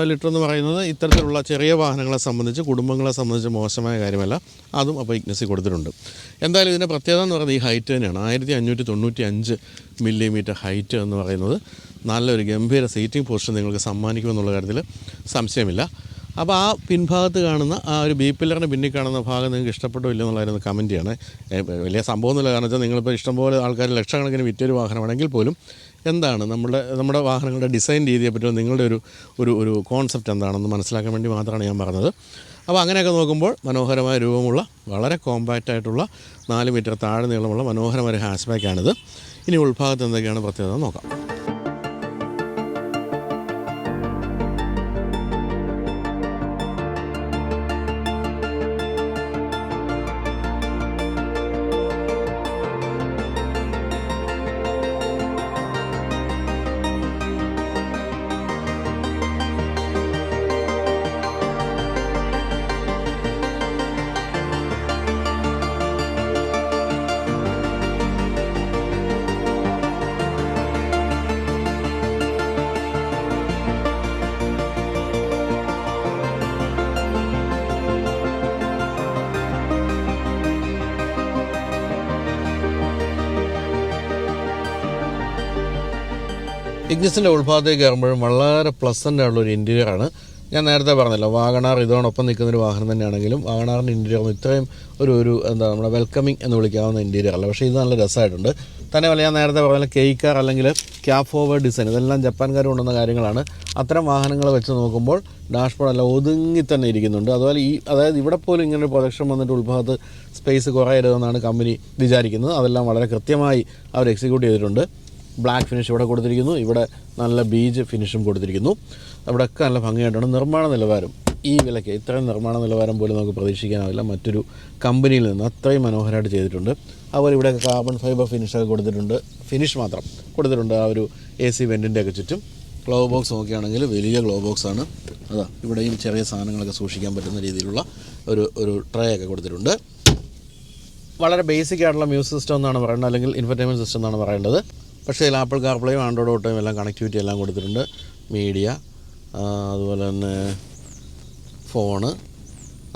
ലിറ്റർ എന്ന് പറയുന്നത് ഇത്തരത്തിലുള്ള ചെറിയ വാഹനങ്ങളെ സംബന്ധിച്ച് കുടുംബങ്ങളെ സംബന്ധിച്ച് മോശമായ കാര്യമല്ല. അതും അപ്പോൾ ഇഗ്നസി കൊടുത്തിട്ടുണ്ട്. എന്തായാലും ഇതിന്റെ പ്രത്യേകത എന്ന് പറയുന്നത് ഈ ഹൈറ്റ് തന്നെയാണ്. ആയിരത്തി അഞ്ഞൂറ്റി തൊണ്ണൂറ്റി അഞ്ച് മില്ലിമീറ്റർ ഹൈറ്റ് എന്ന് പറയുന്നത് നല്ലൊരു ഗംഭീര സീറ്റിംഗ് പൊസിഷൻ നിങ്ങൾക്ക് സമ്മാനിക്കുമെന്നുള്ള കാര്യത്തിൽ സംശയമില്ല. അപ്പോൾ ആ പിൻഭാഗത്ത് കാണുന്ന ആ ഒരു ബി പില്ലറിന്റെ പിന്നിൽ കാണുന്ന ഭാഗം നിങ്ങൾക്ക് ഇഷ്ടപ്പെട്ടോ ഇല്ല എന്നുള്ളതായിരുന്നു കമന്റ് വലിയ സംഭവമൊന്നുമില്ല കാരണം വെച്ചാൽ നിങ്ങളിപ്പോൾ ഇഷ്ടംപോലെ ആൾക്കാർ ലക്ഷക്കണക്കിന് വിറ്റൊരു വാഹനമാണെങ്കിൽ പോലും എന്താണ് നമ്മുടെ നമ്മുടെ വാഹനങ്ങളുടെ ഡിസൈൻ രീതിയെ പറ്റി നിങ്ങളുടെ ഒരു ഒരു ഒരു കോൺസെപ്റ്റ് എന്താണെന്ന് മനസ്സിലാക്കാൻ വേണ്ടി മാത്രമാണ് ഞാൻ പറഞ്ഞത്. അപ്പോൾ അങ്ങനെയൊക്കെ നോക്കുമ്പോൾ മനോഹരമായ രൂപമുള്ള വളരെ കോമ്പാക്റ്റ് ആയിട്ടുള്ള നാല് മീറ്റർ താഴെ നീളമുള്ള മനോഹരമായ ഒരു ഹാഷ് ഇനി ഉൾഭാഗത്ത് എന്തൊക്കെയാണ് പ്രത്യേകത നോക്കാം. ഇഗ്നിസിന്റെ ഉൾഭാഗത്തേക്ക് കയറുമ്പോഴും വളരെ പ്ലസന്റ് ആയുള്ളൊരു ഇന്റീരിയർ ആണ്. ഞാൻ നേരത്തെ പറഞ്ഞല്ലോ വാഗണാർ ഇതോടൊപ്പം നിൽക്കുന്ന ഒരു വാഹനം തന്നെയാണെങ്കിലും വാഗണാറിന്റെ ഇന്റീരിയർ ഇത്രയും ഒരു ഒരു എന്താ നമ്മുടെ വെൽക്കമിങ് എന്ന് വിളിക്കാവുന്ന ഇന്റീരിയർ അല്ല. പക്ഷേ ഇത് നല്ല രസമായിട്ടുണ്ട്. തന്നെ പോലെ ഞാൻ നേരത്തെ പറഞ്ഞ കാർ അല്ലെങ്കിൽ ക്യാബ് ഫോർവേഡ് ഡിസൈൻ ഇതെല്ലാം ജപ്പാൻകാർ കൊണ്ടുവന്ന കാര്യങ്ങളാണ്. അത്തരം വാഹനങ്ങൾ വെച്ച് നോക്കുമ്പോൾ ഡാഷ്ബോർഡ് എല്ലാം ഒതുങ്ങി തന്നെ ഇരിക്കുന്നുണ്ട്. അതുപോലെ ഈ അതായത് ഇവിടെ പോലും ഇങ്ങനെ ഒരു പ്രൊജക്ഷൻ വന്നിട്ട് ഉൾഭാഗത്ത് സ്പേസ് കുറയരുതെന്നാണ് കമ്പനി വിചാരിക്കുന്നത്. അതെല്ലാം വളരെ കൃത്യമായി അവർ എക്സിക്യൂട്ട് ചെയ്തിട്ടുണ്ട്. ബ്ലാക്ക് ഫിനിഷ് ഇവിടെ കൊടുത്തിരിക്കുന്നു. ഇവിടെ നല്ല ബീജ് ഫിനിഷും കൊടുത്തിരിക്കുന്നു. അവിടെയൊക്കെ നല്ല ഭംഗിയായിട്ടാണ് നിർമ്മാണ നിലവാരം. ഈ വിലയ്ക്ക് ഇത്രയും നിർമ്മാണ നിലവാരം പോലും നമുക്ക് പ്രതീക്ഷിക്കാനാവില്ല. മറ്റൊരു കമ്പനിയിൽ നിന്ന് അത്രയും മനോഹരമായിട്ട് ചെയ്തിട്ടുണ്ട്. അതുപോലെ ഇവിടെ കാർബൺ ഫൈബർ ഫിനിഷൊക്കെ കൊടുത്തിട്ടുണ്ട്. ഫിനിഷ് മാത്രം കൊടുത്തിട്ടുണ്ട് ആ ഒരു എ സി വെന്റിന്റെ ഒക്കെ ചുറ്റും. ഗ്ലോ ബോക്സ് നോക്കുകയാണെങ്കിൽ വലിയ ഗ്ലോ ബോക്സ് ആണ്. അതാ ഇവിടെയും ചെറിയ സാധനങ്ങളൊക്കെ സൂക്ഷിക്കാൻ പറ്റുന്ന രീതിയിലുള്ള ഒരു ഒരു ട്രേ ഒക്കെ കൊടുത്തിട്ടുണ്ട്. വളരെ ബേസിക് ആയിട്ടുള്ള മ്യൂസിക് സിസ്റ്റം എന്നാണ് പറയേണ്ടത്. അല്ലെങ്കിൽ ഇൻഫർടൈൻമെന്റ് സിസ്റ്റം എന്നാണ് പറയേണ്ടത്. പക്ഷേ ആപ്പിൾ കാർപ്ലേയും ആൻഡ്രോയിഡ് ഓട്ടോയും എല്ലാം കണക്ടിവിറ്റി എല്ലാം കൊടുത്തിട്ടുണ്ട്. മീഡിയ അതുപോലെ തന്നെ ഫോണ്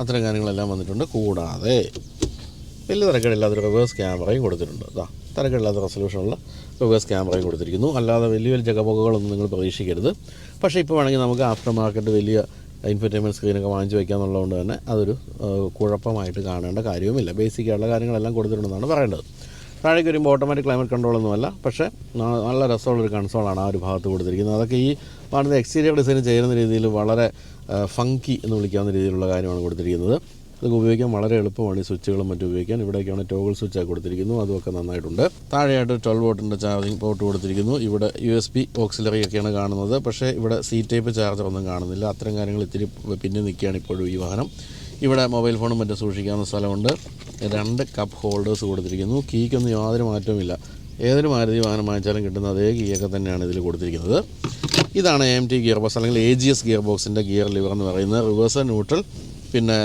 അത്തരം കാര്യങ്ങളെല്ലാം വന്നിട്ടുണ്ട്. കൂടാതെ വലിയ തിരക്കേടില്ലാത്ത റിവേഴ്സ് ക്യാമറയും കൊടുത്തിട്ടുണ്ട്. അതാ തിരക്കേടില്ലാത്ത റെസൊല്യൂഷനുള്ള റിവേഴ്സ് ക്യാമറയും കൊടുത്തിരിക്കുന്നു. അല്ലാതെ വലിയ വലിയ ജഗപൊകകളൊന്നും നിങ്ങൾ പ്രതീക്ഷിക്കരുത്. പക്ഷേ ഇപ്പോൾ വേണമെങ്കിൽ നമുക്ക് ആഫ്റ്റർ മാർക്കറ്റ് വലിയ ഇൻഫർടൈൻമെന്റ് സ്ക്രീനൊക്കെ വാങ്ങിച്ച് വയ്ക്കാമെന്നുള്ളതുകൊണ്ട് തന്നെ അതൊരു കുഴപ്പമായിട്ട് കാണേണ്ട കാര്യവുമില്ല. ബേസിക് ആയിട്ടുള്ള കാര്യങ്ങളെല്ലാം കൊടുത്തിട്ടുണ്ടെന്നാണ് പറയേണ്ടത്. താഴേക്ക് വരുമ്പോൾ ഓട്ടോമാറ്റിക് ക്ലൈമറ്റ് കൺട്രോളൊന്നുമല്ല പക്ഷേ നല്ല രസമുള്ളൊരു കൺസോളാണ് ആ ഒരു ഭാഗത്ത് കൊടുത്തിരിക്കുന്നത്. അതൊക്കെ ഈ പറഞ്ഞ എക്സ്റ്റീരിയർ ഡിസൈൻ ചെയ്യുന്ന രീതിയിൽ വളരെ ഫങ്കി എന്ന് വിളിക്കാവുന്ന രീതിയിലുള്ള കാര്യമാണ് കൊടുത്തിരിക്കുന്നത്. ഇതൊക്കെ ഉപയോഗിക്കാൻ വളരെ എളുപ്പമാണ്. ഈ സ്വിച്ചുകളും മറ്റും ഉപയോഗിക്കാൻ. ഇവിടേക്കാണ് ടോഗിൾ സ്വിച്ച് കൊടുത്തിരിക്കുന്നു. അതുമൊക്കെ നന്നായിട്ടുണ്ട്. താഴെയായിട്ട് ട്വൽവ് വോട്ടിന്റെ ചാർജിങ് പോർട്ട് കൊടുത്തിരിക്കുന്നു. ഇവിടെ യു എസ് ബി ഓക്സിലറി ഒക്കെയാണ് കാണുന്നത്. പക്ഷേ ഇവിടെ സി ടൈപ്പ് ചാർജർ ഒന്നും കാണുന്നില്ല. അത്തരം കാര്യങ്ങൾ ഇത്തിരി പിന്നെ നിൽക്കുകയാണ് ഇപ്പോഴും ഈ വാഹനം. ഇവിടെ മൊബൈൽ ഫോണും മറ്റും സൂക്ഷിക്കാവുന്ന സ്ഥലമുണ്ട്. രണ്ട് കപ്പ് ഹോൾഡേഴ്സ് കൊടുത്തിരിക്കുന്നു. കീക്കൊന്നും യാതൊരു മാറ്റവുമില്ല. ഏതൊരു മാരുതി വാഹനം വാങ്ങിച്ചാലും കിട്ടുന്ന അതേ കീയൊക്കെ തന്നെയാണ് ഇതിൽ കൊടുത്തിരിക്കുന്നത്. ഇതാണ് എം ടി ഗിയർ ബോക്സ് അല്ലെങ്കിൽ എ ജി എസ് ഗിയർ ബോക്സിന്റെ ഗിയർ ലിവർ എന്ന് പറയുന്നത്. റിവേഴ്സ് ന്യൂട്രൽ പിന്നെ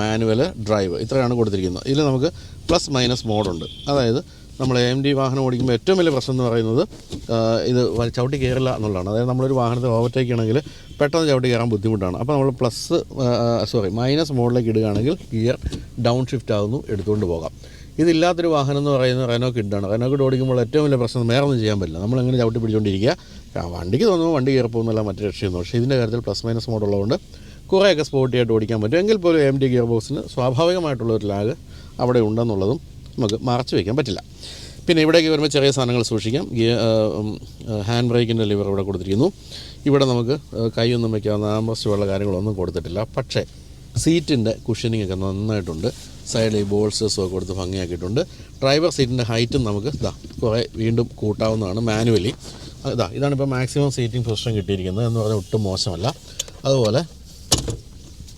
മാനുവൽ ഡ്രൈവ് ഇത്രയാണ് കൊടുത്തിരിക്കുന്നത്. ഇതിൽ നമുക്ക് പ്ലസ് മൈനസ് മോഡുണ്ട് അതായത് നമ്മൾ എം ഡി വാഹനം ഓടിക്കുമ്പോൾ ഏറ്റവും വലിയ പ്രശ്നം എന്ന് പറയുന്നത് ഇത് ചവിട്ടി കയറില്ല എന്നുള്ളതാണ്. അതായത് നമ്മളൊരു വാഹനത്തെ ഓവർടേക്ക് ചെയ്യണമെങ്കിൽ പെട്ടെന്ന് ചവിട്ടി കയറാൻ ബുദ്ധിമുട്ടാണ്. അപ്പോൾ നമ്മൾ പ്ലസ് സോറി മൈനസ് മോഡിലേക്ക് ഇടുകയാണെങ്കിൽ ഗിയർ ഡൗൺ ഷിഫ്റ്റ് ആകുന്നു എടുത്തുകൊണ്ട് പോകാം. ഇതില്ലാത്തൊരു വാഹനം എന്ന് പറയുന്നത് റെനോ കിഡാണ് റെനോ കിഡ് ഓടിക്കുമ്പോൾ ഏറ്റവും വലിയ പ്രശ്നം വേറെ ഒന്നും ചെയ്യാൻ പറ്റില്ല. നമ്മളെങ്ങനെ ചവിട്ടി പിടിച്ചുകൊണ്ടിരിക്കുക. വണ്ടിക്ക് തോന്നുമ്പോൾ വണ്ടി കയറി പോകുന്നില്ല മറ്റു രക്ഷയൊന്നും. പക്ഷേ ഇതിന്റെ കാര്യത്തിൽ പ്ലസ് മൈനസ് മോഡുള്ളതുകൊണ്ട് കുറേയൊക്കെ സ്പോർട്ടിയായിട്ട് ഓടിക്കാൻ പറ്റും. എങ്കിൽ പോലും എം ഡി ഗിയർ ബോക്സിന് സ്വാഭാവികമായിട്ടുള്ള ഒരു ലാഗ് അവിടെ ഉണ്ടെന്നുള്ളതും നമുക്ക് മറച്ചു വയ്ക്കാൻ പറ്റില്ല. പിന്നെ ഇവിടേക്ക് വരുമ്പോൾ ചെറിയ സാധനങ്ങൾ സൂക്ഷിക്കാം. ഹാൻഡ് ബ്രേക്കിന്റെ ലിവർ ഇവിടെ കൊടുത്തിരിക്കുന്നു. ഇവിടെ നമുക്ക് കൈയൊന്നും വയ്ക്കാവുന്ന ആംബസ്റ്റ് ഉള്ള കാര്യങ്ങളൊന്നും കൊടുത്തിട്ടില്ല. പക്ഷേ സീറ്റിന്റെ കുഷനിങ് ഒക്കെ നന്നായിട്ടുണ്ട്. സൈഡിൽ ഈ ബോൾസേഴ്സും ഒക്കെ കൊടുത്ത് ഭംഗിയാക്കിയിട്ടുണ്ട്. ഡ്രൈവർ സീറ്റിന്റെ ഹൈറ്റും നമുക്ക് ഇതാ കുറേ വീണ്ടും കൂട്ടാവുന്നതാണ് മാനുവലി. ഇതാ ഇതാണ് ഇപ്പോൾ മാക്സിമം സീറ്റിംഗ് പൊസിഷൻ കിട്ടിയിരിക്കുന്നത് എന്ന് പറഞ്ഞാൽ ഒട്ടും മോശമല്ല. അതുപോലെ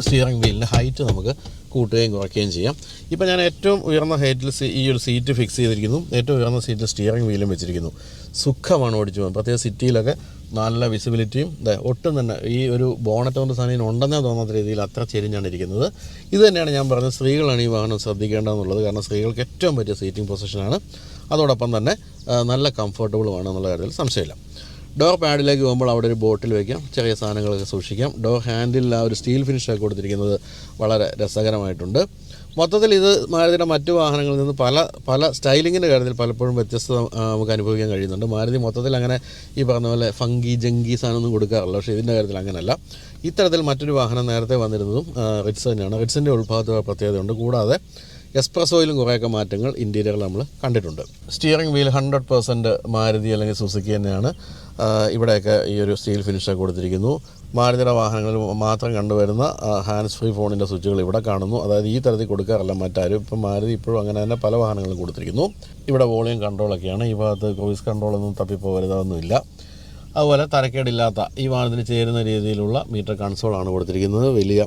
സ്റ്റിയറിംഗ് വീലിന്റെ ഹൈറ്റ് നമുക്ക് കൂട്ടുകയും കുറയ്ക്കുകയും ചെയ്യാം. ഇപ്പോൾ ഞാൻ ഏറ്റവും ഉയർന്ന ഹൈറ്റിൽ ഈ ഒരു സീറ്റ് ഫിക്സ് ചെയ്തിരിക്കുന്നു. ഏറ്റവും ഉയർന്ന സീറ്റിൽ സ്റ്റിയറിംഗ് വീലും വെച്ചിരിക്കുന്നു. സുഖമാണ് ഓടിച്ചു പോകുന്നത് പ്രത്യേക സിറ്റിയിലൊക്കെ നല്ല വിസിബിലിറ്റിയും ഒട്ടും തന്നെ ഈ ഒരു ബോണറ്റ് കൊണ്ട് സാധനം ഉണ്ടെന്നേ തോന്നാത്ത രീതിയിൽ അത്ര ചെരിഞ്ഞാണ് ഇരിക്കുന്നത്. ഇത് തന്നെയാണ് ഞാൻ പറഞ്ഞത് സ്ത്രീകളാണ് ഈ വാഹനം ശ്രദ്ധിക്കേണ്ടതെന്നുള്ളത്. കാരണം സ്ത്രീകൾക്ക് ഏറ്റവും പറ്റിയ സീറ്റിംഗ് പൊസിഷനാണ് അതോടൊപ്പം തന്നെ നല്ല കംഫർട്ടബിളുമാണ് എന്നുള്ള കാര്യത്തിൽ സംശയമില്ല. ഡോർ പാഡിലേക്ക് പോകുമ്പോൾ അവിടെ ഒരു ബോട്ടിൽ വയ്ക്കാം ചെറിയ സാധനങ്ങളൊക്കെ സൂക്ഷിക്കാം. ഡോർ ഹാൻഡിൽ ആ ഒരു സ്റ്റീൽ ഫിനിഷൊക്കെ കൊടുത്തിരിക്കുന്നത് വളരെ രസകരമായിട്ടുണ്ട്. മൊത്തത്തിൽ ഇത് മാരുതിയുടെ മറ്റു വാഹനങ്ങളിൽ നിന്ന് പല പല സ്റ്റൈലിങ്ങിന്റെ കാര്യത്തിൽ പലപ്പോഴും വ്യത്യസ്തത നമുക്ക് അനുഭവിക്കാൻ കഴിയുന്നുണ്ട്. മാരുതി മൊത്തത്തിൽ അങ്ങനെ ഈ പറഞ്ഞ പോലെ ഫങ്കി ജങ്കി സാധനമൊന്നും കൊടുക്കാറില്ല. പക്ഷേ ഇതിന്റെ കാര്യത്തിൽ അങ്ങനെയല്ല ഇത്തരത്തിൽ മറ്റൊരു വാഹനം നേരത്തെ വന്നിരുന്നതും റിറ്റ്സ് തന്നെയാണ്. റിറ്റ്സിന്റെ ഉൾഭാഗത്ത് പ്രത്യേകതയുണ്ട്. കൂടാതെ എക്സ്പ്രസോയിലും കുറേയൊക്കെ മാറ്റങ്ങൾ ഇന്റീരിയറിൽ നമ്മൾ കണ്ടിട്ടുണ്ട്. Steering wheel hundred percent Maruti അല്ലെങ്കിൽ സുസുക്കി തന്നെയാണ്. ഇവിടെയൊക്കെ ഈ ഒരു സ്റ്റീൽ ഫിനിഷൊക്കെ കൊടുത്തിരിക്കുന്നു. മാരുതിയുടെ വാഹനങ്ങളിൽ മാത്രം കണ്ടുവരുന്ന ഹാൻഡ്സ് ഫ്രീ ഫോണിന്റെ സ്വിച്ചുകൾ ഇവിടെ കാണുന്നു. അതായത് ഈ തരത്തിൽ കൊടുക്കാറില്ല മറ്റാരും. ഇപ്പം മാരുതി ഇപ്പോഴും അങ്ങനെ തന്നെ പല വാഹനങ്ങളും കൊടുത്തിരിക്കുന്നു. ഇവിടെ വോളിയം കൺട്രോളൊക്കെയാണ് ഈ ഭാഗത്ത് കോയിസ് കൺട്രോളൊന്നും തപ്പിപ്പോകരുതൊന്നുമില്ല അതുപോലെ തരക്കേടില്ലാത്ത ഈ വാഹനത്തിന് ചേരുന്ന രീതിയിലുള്ള മീറ്റർ കൺസോളാണ് കൊടുത്തിരിക്കുന്നത്. വലിയ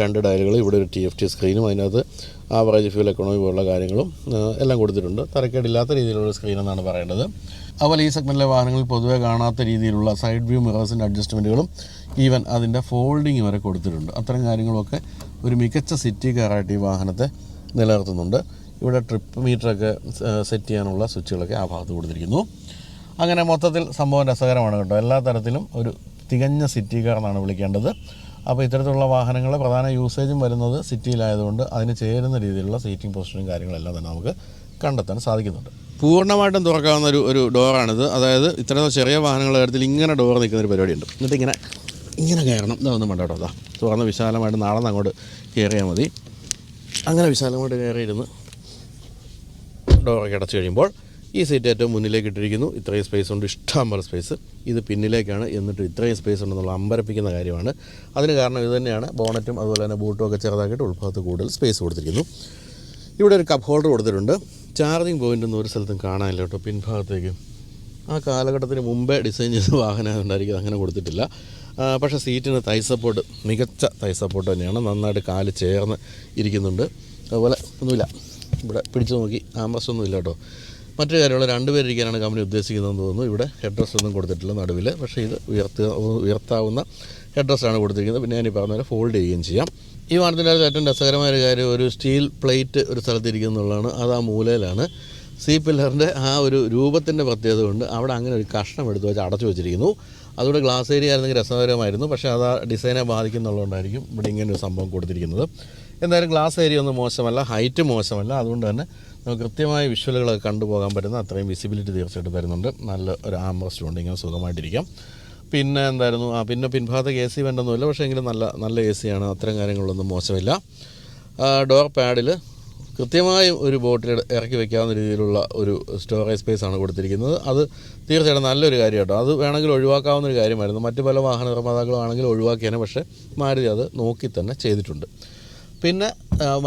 രണ്ട് ഡയലുകൾ ഇവിടെ ഒരു ടി എഫ് ടി സ്ക്രീനും അതിനകത്ത് ആവറേജ് ഫ്യൂൽ എക്കണോമി പോലുള്ള കാര്യങ്ങളും എല്ലാം കൊടുത്തിട്ടുണ്ട്. തരക്കേടില്ലാത്ത രീതിയിലുള്ള സ്ക്രീൻ എന്നാണ് പറയേണ്ടത്. അതുപോലെ ഈ സെഗ്മെന്റിലെ വാഹനങ്ങളിൽ പൊതുവെ കാണാത്ത രീതിയിലുള്ള സൈഡ് വ്യൂ മിറേഴ്സിന്റെ അഡ്ജസ്റ്റ്മെന്റുകളും ഈവൻ അതിന്റെ ഫോൾഡിംഗ് വരെ കൊടുത്തിട്ടുണ്ട്. അത്തരം കാര്യങ്ങളൊക്കെ ഒരു മികച്ച സിറ്റി കാറായിട്ട് ഈ വാഹനത്തെ നിലനിർത്തുന്നുണ്ട്. ഇവിടെ ട്രിപ്പ് മീറ്ററൊക്കെ സെറ്റ് ചെയ്യാനുള്ള സ്വിച്ചുകളൊക്കെ ആ ഭാഗത്ത് കൊടുത്തിരിക്കുന്നു. അങ്ങനെ മൊത്തത്തിൽ സംഭവം രസകരമാണ് കേട്ടോ. എല്ലാ തരത്തിലും ഒരു തികഞ്ഞ സിറ്റി കാർ എന്നാണ് വിളിക്കേണ്ടത്. അപ്പോൾ ഇത്തരത്തിലുള്ള വാഹനങ്ങൾ പ്രധാന യൂസേജും വരുന്നത് സിറ്റിയിലായതുകൊണ്ട് അതിന് ചേരുന്ന രീതിയിലുള്ള സീറ്റിംഗ് പൊസിഷനും കാര്യങ്ങളെല്ലാം തന്നെ നമുക്ക് കണ്ടെത്താൻ സാധിക്കുന്നുണ്ട്. പൂർണമായിട്ടും തുറക്കാവുന്ന ഒരു ഒരു ഡോറാണിത്. അതായത് ഇത്തരം ചെറിയ വാഹനങ്ങളുടെ കാര്യത്തിൽ ഇങ്ങനെ ഡോർ നിൽക്കുന്ന ഒരു പരിപാടിയുണ്ട്. എന്നിട്ട് ഇങ്ങനെ ഇങ്ങനെ കയറണം. ഇതൊന്നും വേണ്ട കേട്ടോ അതാ തുറന്ന് വിശാലമായിട്ട് നാളെ അങ്ങോട്ട് കയറിയാൽ മതി. അങ്ങനെ വിശാലമായിട്ട് കയറിയിരുന്ന് ഡോറൊക്കെ അടച്ചു കഴിയുമ്പോൾ ഈ സീറ്റ് ഏറ്റവും മുന്നിലേക്ക് ഇട്ടിരിക്കുന്നു. ഇത്രയും സ്പേസ് ഉണ്ട്. ഇഷ്ടം പോലെ സ്പേസ് ഇത് പിന്നിലേക്കാണ് എന്നിട്ട് ഇത്രയും സ്പേസ് ഉണ്ടെന്നുള്ള അമ്പരപ്പിക്കുന്ന കാര്യമാണ്. അതിന് കാരണം ഇത് തന്നെയാണ്. ബോണറ്റും അതുപോലെ തന്നെ ബൂട്ടും ഒക്കെ ചെറുതാക്കിയിട്ട് ഉൾഭാഗത്ത് കൂടുതൽ സ്പേസ് കൊടുത്തിരിക്കുന്നു. ഇവിടെ ഒരു കപ്പ് ഹോൾഡർ കൊടുത്തിട്ടുണ്ട്. ചാർജിങ് പോയിന്റ് ഒന്നും ഒരു സ്ഥലത്തും കാണാനില്ല കേട്ടോ പിൻഭാഗത്തേക്ക്. ആ കാലഘട്ടത്തിന് മുമ്പേ ഡിസൈൻ ചെയ്ത വാഹനമായതുകൊണ്ടായിരിക്കും അങ്ങനെ കൊടുത്തിട്ടില്ല. പക്ഷേ സീറ്റിന് തൈ സപ്പോർട്ട് മികച്ച തൈ സപ്പോർട്ട് തന്നെയാണ്. നന്നായിട്ട് കാൽ ചേർന്ന് ഇരിക്കുന്നുണ്ട്. അതുപോലെ ഒന്നുമില്ല. ഇവിടെ പിടിച്ചു നോക്കി. ആംബസ് ഒന്നും ഇല്ല കേട്ടോ. മറ്റൊരു കാര്യമുള്ള രണ്ടുപേരിരിക്കാനാണ് കമ്പനി ഉദ്ദേശിക്കുന്നതെന്ന് തോന്നുന്നു. ഇവിടെ ഹെഡ് ഡ്രസ് ഒന്നും കൊടുത്തിട്ടില്ല നടുവിൽ പക്ഷേ ഇത് ഉയർത്തുക ഉയർത്താവുന്ന ഹെഡ് ഡ്രസ്സാണ് കൊടുത്തിരിക്കുന്നത്. പിന്നെ ഞാൻ പറഞ്ഞ പോലെ ഫോൾഡ് ചെയ്യുകയും ചെയ്യാം. ഈ വാർത്തയുടെ ഏറ്റവും രസകരമായ ഒരു കാര്യം ഒരു സ്റ്റീൽ പ്ലേറ്റ് ഒരു സ്ഥലത്ത് ഇരിക്കുന്നുള്ളതാണ് അത് ആ മൂലയിലാണ്. സി പില്ലറിന്റെ ആ ഒരു രൂപത്തിന്റെ പ്രത്യേകത കൊണ്ട് അവിടെ അങ്ങനെ ഒരു കഷ്ണം എടുത്ത് വെച്ച് അടച്ചു വെച്ചിരിക്കുന്നു. അതുകൊണ്ട് ഗ്ലാസ് ഏരിയ ആയിരുന്നെങ്കിൽ രസകരമായിരുന്നു. പക്ഷേ അത് ആ ഡിസൈനെ ബാധിക്കുന്നുള്ളതുകൊണ്ടായിരിക്കും ഇവിടെ ഇങ്ങനെ ഒരു സംഭവം കൊടുത്തിരിക്കുന്നത്. എന്തായാലും ഗ്ലാസ് ഏരിയ ഒന്നും മോശമല്ല ഹൈറ്റ് മോശമല്ല. അതുകൊണ്ട് തന്നെ നമുക്ക് കൃത്യമായ വിഷ്വലുകളൊക്കെ കണ്ടുപോകാൻ പറ്റുന്ന അത്രയും വിസിബിലിറ്റി തീർച്ചയായിട്ടും വരുന്നുണ്ട് നല്ല ഒരു ആംബറസ്റ്റ് ഉണ്ട് ഇങ്ങനെ സുഖമായിട്ടിരിക്കാം. പിന്നെ എന്തായിരുന്നു? ആ പിന്നെ പിൻഭാഗത്ത് എ സി വേണ്ടൊന്നുമില്ല. പക്ഷേ എങ്കിലും നല്ല നല്ല എ സിയാണ്. അത്തരം കാര്യങ്ങളൊന്നും മോശമില്ല. ഡോർ പാഡിൽ കൃത്യമായി ഒരു ബോട്ടിൽ ഇറക്കി വെക്കാവുന്ന രീതിയിലുള്ള ഒരു സ്റ്റോറേജ് സ്പേസ് ആണ് കൊടുത്തിരിക്കുന്നത്. അത് തീർച്ചയായിട്ടും നല്ലൊരു കാര്യം കേട്ടോ അത് വേണമെങ്കിൽ ഒഴിവാക്കാവുന്ന ഒരു കാര്യമായിരുന്നു. മറ്റു പല വാഹന നിർമ്മാതാക്കളും ആണെങ്കിൽ ഒഴിവാക്കിയേനെ. പക്ഷേ മാരുതി അത് നോക്കി തന്നെ ചെയ്തിട്ടുണ്ട്. പിന്നെ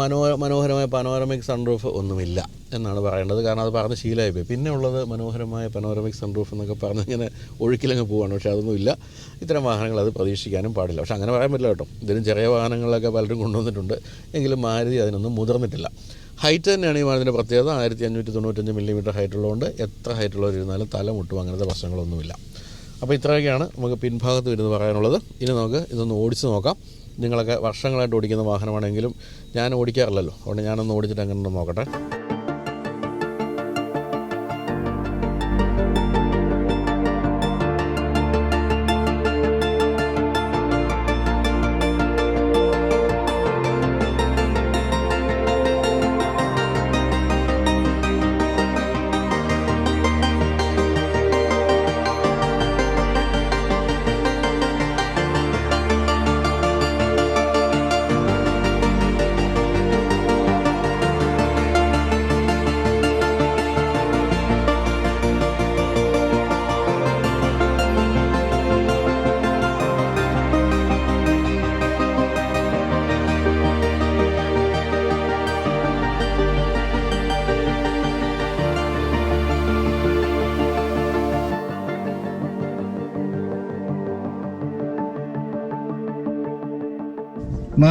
മനോഹര മനോ മനോഹരമായ പനോരമിക് സൺറൂഫ് ഒന്നുമില്ല. എന്നാണ് പറയേണ്ടത്. കാരണം അത് പറഞ്ഞ് ശീലമായിപ്പോയി. പിന്നെ ഉള്ളത് മനോഹരമായ പനോരമിക് സൺറൂഫ് എന്നൊക്കെ പറഞ്ഞ് ഇങ്ങനെ ഒഴുക്കിലങ്ങ് പോവാണ്. പക്ഷേ അതൊന്നുമില്ല. ഇത്തരം വാഹനങ്ങൾ അത് പ്രതീക്ഷിക്കാനും പാടില്ല. പക്ഷേ അങ്ങനെ പറയാൻ പറ്റില്ല കേട്ടോ. ഇതിലും ചെറിയ വാഹനങ്ങളൊക്കെ പലരും കൊണ്ടുവന്നിട്ടുണ്ട്. എങ്കിലും മാരുതി അതിനൊന്നും മുതിർന്നിട്ടില്ല. ഹൈറ്റ് തന്നെയാണ് ഈ വാഹനത്തിന്റെ പ്രത്യേകത. ആയിരത്തി അഞ്ഞൂറ്റി തൊണ്ണൂറ്റഞ്ച് മില്ലിമീറ്റർ ഹൈറ്റ് ഉള്ളതുകൊണ്ട് എത്ര ഹൈറ്റുള്ളവരിരുന്നാലും തല മുട്ടും അങ്ങനത്തെ പ്രശ്നങ്ങളൊന്നുമില്ല. അപ്പോൾ ഇത്രയൊക്കെയാണ് നമുക്ക് പിൻഭാഗത്ത് വരുന്നത് പറയാനുള്ളത്. ഇനി നമുക്ക് ഇതൊന്ന് ഓടിച്ച് നോക്കാം. നിങ്ങളൊക്കെ വർഷങ്ങളായിട്ട് ഓടിക്കുന്ന വാഹനമാണെങ്കിലും ഞാൻ ഓടിക്കാറില്ലല്ലോ. അതുകൊണ്ട് ഞാനൊന്ന് ഓടിച്ചിട്ട് അങ്ങനെ നോക്കട്ടെ.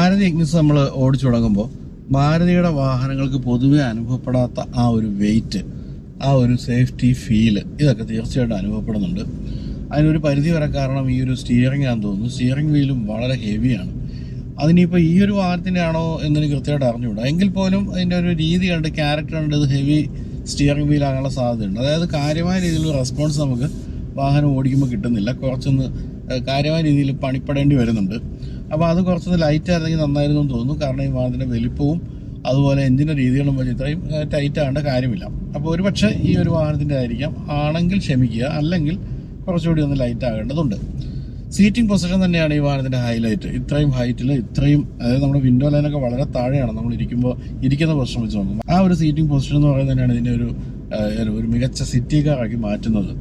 മാരുതി ഇഗ്നിസ് നമ്മൾ ഓടിച്ചു തുടങ്ങുമ്പോൾ മാരുതിയുടെ വാഹനങ്ങൾക്ക് പൊതുവെ അനുഭവപ്പെടാത്ത ആ ഒരു വെയിറ്റ് ആ ഒരു സേഫ്റ്റി ഫീൽ ഇതൊക്കെ തീർച്ചയായിട്ടും അനുഭവപ്പെടുന്നുണ്ട്. അതിനൊരു പരിധി വരെ കാരണം ഈ ഒരു സ്റ്റിയറിംഗ് ആണെന്ന് തോന്നുന്നു. സ്റ്റിയറിംഗ് വീലും വളരെ ഹെവിയാണ് അതിനിപ്പോൾ ഈ ഒരു വാഹനത്തിന്റെ ആണോ എന്നൊരു കൃത്യമായിട്ട് അറിഞ്ഞുകൂടാ. എങ്കിൽ പോലും അതിന്റെ ഒരു രീതി കണ്ട് ക്യാരക്ടർ കണ്ട് ഇത് ഹെവി സ്റ്റിയറിംഗ് വീലാകാനുള്ള സാധ്യതയുണ്ട്. അതായത് കാര്യമായ രീതിയിലുള്ള റെസ്പോൺസ് നമുക്ക് വാഹനം ഓടിക്കുമ്പോൾ കിട്ടുന്നില്ല. കുറച്ചൊന്ന് കാര്യമായ രീതിയിൽ പണിപ്പെടേണ്ടി വരുന്നുണ്ട്. അപ്പോൾ അത് കുറച്ചൊന്ന് ലൈറ്റ് ആയിരുന്നെങ്കിൽ നന്നായിരുന്നു എന്ന് തോന്നുന്നു. കാരണം ഈ വാഹനത്തിന്റെ വലിപ്പവും അതുപോലെ എഞ്ചിന്റെ രീതികളും വെച്ച് ഇത്രയും ടൈറ്റ് ആകേണ്ട കാര്യമില്ല. അപ്പോൾ ഒരു പക്ഷേ ഈ ഒരു വാഹനത്തിന്റെ ആയിരിക്കാം. ആണെങ്കിൽ ക്ഷമിക്കുക അല്ലെങ്കിൽ കുറച്ചുകൂടി ഒന്ന് ലൈറ്റ് ആകേണ്ടതുണ്ട്. സീറ്റിംഗ് പൊസിഷൻ തന്നെയാണ് ഈ വാഹനത്തിന്റെ ഹൈലൈറ്റ് ഇത്രയും ഹൈറ്റിൽ ഇത്രയും അതായത് നമ്മുടെ വിൻഡോ ലൈനൊക്കെ വളരെ താഴെയാണ്. നമ്മൾ ഇരിക്കുമ്പോൾ ഇരിക്കുന്ന പ്രശ്നം വെച്ച് നോക്കുമ്പോൾ ആ ഒരു സീറ്റിംഗ് പൊസിഷൻ എന്ന് പറയുന്നത് തന്നെയാണ് ഇതിന്റെ ഒരു ഒരു മികച്ച സിറ്റി കാറാക്കി മാറ്റുന്നത്.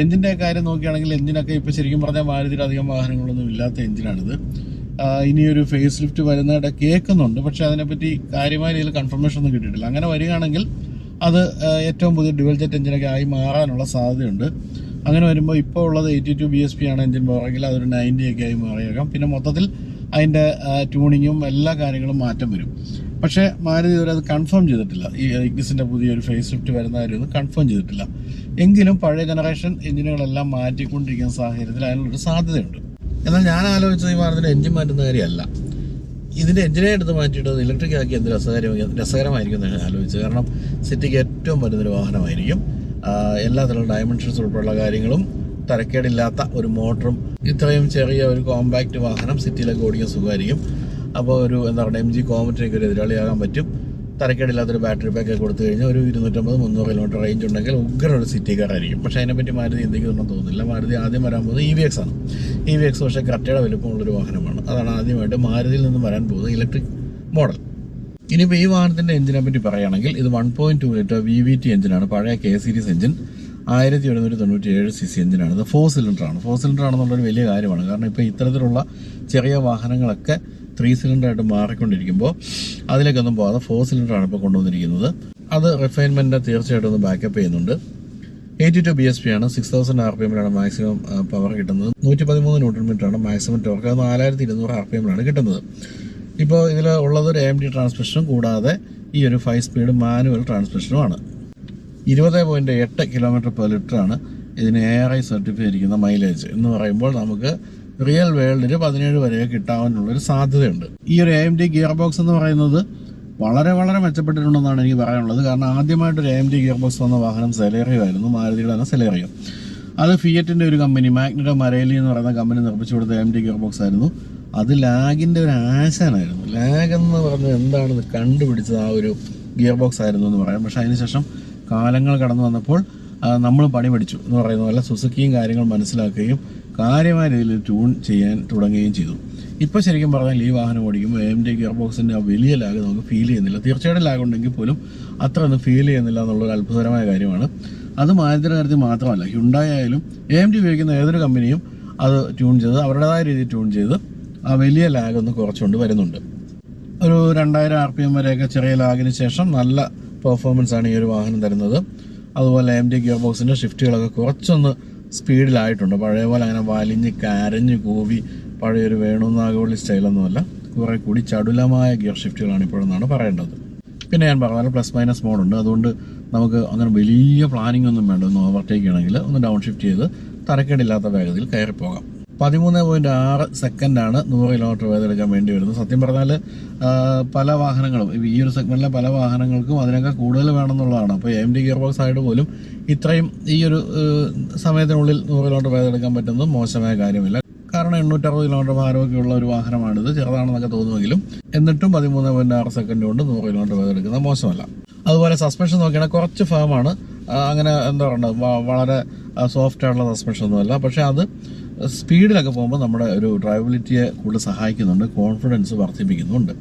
എഞ്ചിന്റെ കാര്യം നോക്കുകയാണെങ്കിൽ എഞ്ചിനൊക്കെ ഇപ്പോൾ ശരിക്കും പറഞ്ഞാൽ മാരുതിയിൽ അധികം വാഹനങ്ങളൊന്നും ഇല്ലാത്ത എഞ്ചിനാണിത് ഇനിയൊരു ഫേസ് ലിഫ്റ്റ് വരുന്നതായിട്ട് കേൾക്കുന്നുണ്ട്. പക്ഷെ അതിനെപ്പറ്റി കാര്യമായ രീതിയിൽ കൺഫർമേഷൻ ഒന്നും കിട്ടിയിട്ടില്ല. അങ്ങനെ വരികയാണെങ്കിൽ അത് ഏറ്റവും പുതിയ ഡ്യുവൽ ജെറ്റ് എഞ്ചിനൊക്കെ ആയി മാറാനുള്ള സാധ്യതയുണ്ട്. അങ്ങനെ വരുമ്പോൾ ഇപ്പോൾ ഉള്ളത് eighty two B S P ആണ് എഞ്ചിൻ പവറെങ്കിൽ അതൊരു നയന്റി ഒക്കെ ആയി മാറിയേക്കാം. പിന്നെ മൊത്തത്തിൽ അതിന്റെ ട്യൂണിങ്ങും എല്ലാ കാര്യങ്ങളും മാറ്റം വരും. പക്ഷേ മാരുതി ഇതുവരെ അത് കൺഫേം ചെയ്തിട്ടില്ല. ഈ ഇഗ്നിസിന്റെ പുതിയൊരു ഫേസ് ലിഫ്റ്റ് വരുന്ന കാര്യമൊന്നും കൺഫേം ചെയ്തിട്ടില്ല. എങ്കിലും പഴയ ജനറേഷൻ എഞ്ചിനുകളെല്ലാം മാറ്റിക്കൊണ്ടിരിക്കുന്ന സാഹചര്യത്തിൽ അതിനുള്ളൊരു സാധ്യതയുണ്ട്. എന്നാൽ ഞാൻ ആലോചിച്ചത് ഈ വാഹനത്തിന് എഞ്ചിൻ മാറ്റുന്ന കാര്യമല്ല. ഇതിന്റെ എഞ്ചിനെ എടുത്ത് മാറ്റിയിട്ട് ഇലക്ട്രിക് ആക്കി എന്ത് രസകരം രസകരമായിരിക്കും എന്ന് ആലോചിച്ചത്. കാരണം സിറ്റിക്ക് ഏറ്റവും പറ്റുന്നൊരു വാഹനമായിരിക്കും. ആ, എല്ലാ തരം ഡയമെൻഷൻസ് ഉൾപ്പെടെയുള്ള കാര്യങ്ങളും തരക്കേടില്ലാത്ത ഒരു മോട്ടറും ഇത്രയും ചെറിയ ഒരു കോമ്പാക്റ്റ് വാഹനം സിറ്റിയിലൊക്കെ ഓടിക്കാൻ സുഖമായിരിക്കും. അപ്പോൾ ഒരു എന്താ പറയുക എം ജി കോമറ്റിനൊക്കെ ഒരു എതിരാളിയാകാൻ പറ്റും. തരക്കേടില്ലാത്തൊരു ബാറ്ററി പാക്ക് കൊടുത്തു കഴിഞ്ഞാൽ ഒരു ഇരുന്നൂറ്റമ്പത് മുന്നൂറ് കിലോമീറ്റർ റേഞ്ച് ഉണ്ടെങ്കിൽ ഉഗ്ര ഒരു സിറ്റി കാർ ആയിരിക്കും. പക്ഷേ അതിനെപ്പറ്റി മാരുതി എന്തെങ്കിലും തോന്നുന്നില്ല. മാരുതി ആദ്യം വരാൻ പോകുന്നത് ഇ വി എക്സ് ആണ്. ഇ വി എക്സ് പക്ഷേ കറക്റ്റയുടെ വലുപ്പമുള്ളൊരു വാഹനമാണ്. അതാണ് ആദ്യമായിട്ട് മാരുതിയിൽ നിന്നും വരാൻ പോകുന്നത് ഇലക്ട്രിക് മോഡൽ ഇനിയിപ്പോൾ ഈ വാഹനത്തിന്റെ എഞ്ചിനെ പറ്റി പറയുകയാണെങ്കിൽ ഇത് one point two litre V V T എഞ്ചിനാണ് പഴയ കെ സീരീസ് എഞ്ചിൻ ആയിരത്തി എഴുന്നൂറ്റി തൊണ്ണൂറ്റി ഏഴ് സി സി എഞ്ചിനാണ് ഇത് ഫോർ സിലിണ്ടർ ആണ്. ഫോർ സിലിണ്ടർ ആണെന്നുള്ളൊരു വലിയ കാര്യമാണ്. കാരണം ഇപ്പോൾ ഇത്തരത്തിലുള്ള ചെറിയ വാഹനങ്ങളൊക്കെ ത്രീ സിലിണ്ടർ ആയിട്ട് മാറിക്കൊണ്ടിരിക്കുമ്പോൾ അതിലേക്കൊന്നും പോകാതെ ഫോർ സിലിണ്ടർ ആണ് ഇപ്പോൾ കൊണ്ടുവന്നിരിക്കുന്നത്. അത് റിഫൈൻമെന്റ് തീർച്ചയായിട്ടും ഒന്ന് ബാക്കപ്പ് ചെയ്യുന്നുണ്ട്. Eighty two B S P ആണ്. സിക്സ് തൗസൻഡ് ആർ പി എമ്മിലാണ് മാക്സിമം പവർ കിട്ടുന്നത്. നൂറ്റി പതിമൂന്ന് ന്യൂട്രൺ മീറ്റർ ആണ് മാക്സിമം ടോർക്ക് അത് നാലായിരത്തി ഇരുന്നൂറ് ആർ പി എമ്മിലാണ് കിട്ടുന്നത്. ഇപ്പോൾ ഇതിൽ ഉള്ളത് ഒരു എം ഡി ട്രാൻസ്മിഷനും കൂടാതെ ഈ ഒരു ഫൈവ് സ്പീഡ് മാനുവൽ ട്രാൻസ്മിഷനുമാണ് ഇരുപത് പോയിന്റ് എട്ട് കിലോമീറ്റർ പെർ ലിറ്റർ ആണ് ഇതിന് എ ആർ ഐ സർട്ടിഫൈ ഇരിക്കുന്ന മൈലേജ് എന്ന് പറയുമ്പോൾ നമുക്ക് റിയൽ വേൾഡിൽ പതിനേഴ് വരെ കിട്ടാവുന്നുള്ളൊരു സാധ്യതയുണ്ട്. ഈ ഒരു A M D gear box എന്ന് പറയുന്നത് വളരെ വളരെ മെച്ചപ്പെട്ടിട്ടുണ്ടെന്നാണ് എനിക്ക് പറയാനുള്ളത്. കാരണം ആദ്യമായിട്ട് ഒരു A M D gear box വന്ന വാഹനം സെലേറിയോ ആയിരുന്നു മാരുതിയുടെ തന്നെ സെലേറിയോ. അത് ഫിയറ്റിന്റെ ഒരു കമ്പനി മാഗ്നറ്റോ മരേലി എന്ന് പറയുന്ന കമ്പനി നിർമ്മിച്ചു കൊടുത്ത എം ഡി ഗിയർ ബോക്സ് ആയിരുന്നു. അത് ലാഗിന്റെ ഒരു ആശാനായിരുന്നു. ലാഗ് എന്ന് പറഞ്ഞത് എന്താണെന്ന് കണ്ടുപിടിച്ചത് ആ ഒരു ഗിയർ ബോക്സ് ആയിരുന്നു എന്ന് പറയാം. പക്ഷേ അതിനുശേഷം കാലങ്ങൾ കടന്നു വന്നപ്പോൾ നമ്മൾ പണി പഠിച്ചു എന്ന് പറയുന്ന പോലെ സുസുക്കിയും കാര്യങ്ങൾ മനസ്സിലാക്കുകയും കാര്യമായ രീതിയിൽ ട്യൂൺ ചെയ്യാൻ തുടങ്ങുകയും ചെയ്തു. ഇപ്പോൾ ശരിക്കും പറഞ്ഞാൽ ഈ വാഹനം ഓടിക്കുമ്പോൾ എം ഡി ഗിയർ ബോക്സിന്റെ ആ വലിയ ലാഗ് നമുക്ക് ഫീൽ ചെയ്യുന്നില്ല. തീർച്ചയായിട്ടും ലാഗ് ഉണ്ടെങ്കിൽ പോലും അത്ര ഒന്നും ഫീൽ ചെയ്യുന്നില്ല എന്നുള്ളൊരു അത്ഭുതകരമായ കാര്യമാണ്. അത് മാരുതിയുടെ കാര്യത്തിൽ മാത്രമല്ല ഹ്യുണ്ടായി ആയാലും എ എം ഡി ഉപയോഗിക്കുന്ന ഏതൊരു കമ്പനിയും അത് ട്യൂൺ ചെയ്ത് അവരുടേതായ രീതിയിൽ ട്യൂൺ ചെയ്ത് ആ വലിയ ലാഗ് ഒന്ന് കുറച്ചുകൊണ്ട് വരുന്നുണ്ട്. ഒരു രണ്ടായിരം ആർ പി എം വരെയൊക്കെ ചെറിയ ലാഗിന് ശേഷം നല്ല പെർഫോമൻസ് ആണ് ഈ ഒരു വാഹനം തരുന്നത്. അതുപോലെ എം ഡി ഗിയർ ബോക്സിന്റെ ഷിഫ്റ്റുകളൊക്കെ കുറച്ചൊന്ന് സ്പീഡിലായിട്ടുണ്ട്. പഴയ പോലെ അങ്ങനെ വലിഞ്ഞ് കരഞ്ഞ് കൂവി പഴയൊരു വേണുനാഗവള്ളി സ്റ്റൈലൊന്നുമല്ല. കുറെ കൂടി ചടുലമായ ഗിയർ ഷിഫ്റ്റുകളാണ് ഇപ്പോഴെന്നാണ് പറയേണ്ടത്. പിന്നെ ഞാൻ പറഞ്ഞാൽ പ്ലസ് മൈനസ് മോഡുണ്ട് അതുകൊണ്ട് നമുക്ക് അങ്ങനെ വലിയ പ്ലാനിംഗ് ഒന്നും വേണ്ട. ഒന്ന് ഓവർടേക്ക് ചെയ്യണമെങ്കിൽ ഒന്ന് ഡൗൺ ഷിഫ്റ്റ് ചെയ്ത് തരക്കേടില്ലാത്ത വേഗതയിൽ കയറി പോകാം പതിമൂന്ന് പോയിന്റ് ആറ് സെക്കൻഡാണ് നൂറ് കിലോമീറ്റർ വേഗത എടുക്കാൻ വേണ്ടി വരുന്നത്. സത്യം പറഞ്ഞാൽ പല വാഹനങ്ങളും ഈ ഒരു സെഗ്മെന്റിലെ പല വാഹനങ്ങൾക്കും അതിനൊക്കെ കൂടുതൽ വേണമെന്നുള്ളതാണ്. അപ്പോൾ എം ഡി ഗിയർ ബോക്സ് ആയിട്ട് പോലും ഇത്രയും ഈ ഒരു സമയത്തിനുള്ളിൽ നൂറ് കിലോമീറ്റർ വേഗത എടുക്കാൻ പറ്റുന്നത് മോശമായ കാര്യമില്ല. കാരണം എണ്ണൂറ്ററുപത് കിലോമീറ്റർ ഭാരമൊക്കെ ഉള്ള ഒരു വാഹനമാണിത്. ചെറുതാണെന്നൊക്കെ തോന്നുമെങ്കിലും എന്നിട്ടും പതിമൂന്ന് പോയിന്റ് ആറ് സെക്കൻഡ് കൊണ്ട് നൂറ് കിലോമീറ്റർ വേദനെടുക്കുന്നത് മോശമല്ല. അതുപോലെ സസ്പെൻഷൻ നോക്കിയാണെങ്കിൽ കുറച്ച് ഫേമാണ് അങ്ങനെ എന്താ പറയുക വളരെ സോഫ്റ്റ് ആയിട്ടുള്ള സസ്പെൻഷൻ ഒന്നുമല്ല. പക്ഷേ അത് സ്പീഡിലൊക്കെ പോകുമ്പോൾ നമ്മുടെ ഒരു ഡ്രൈവബിലിറ്റിയെ കൂടുതൽ സഹായിക്കുന്നുണ്ട് കോൺഫിഡൻസ് വർദ്ധിപ്പിക്കുന്നുണ്ട്.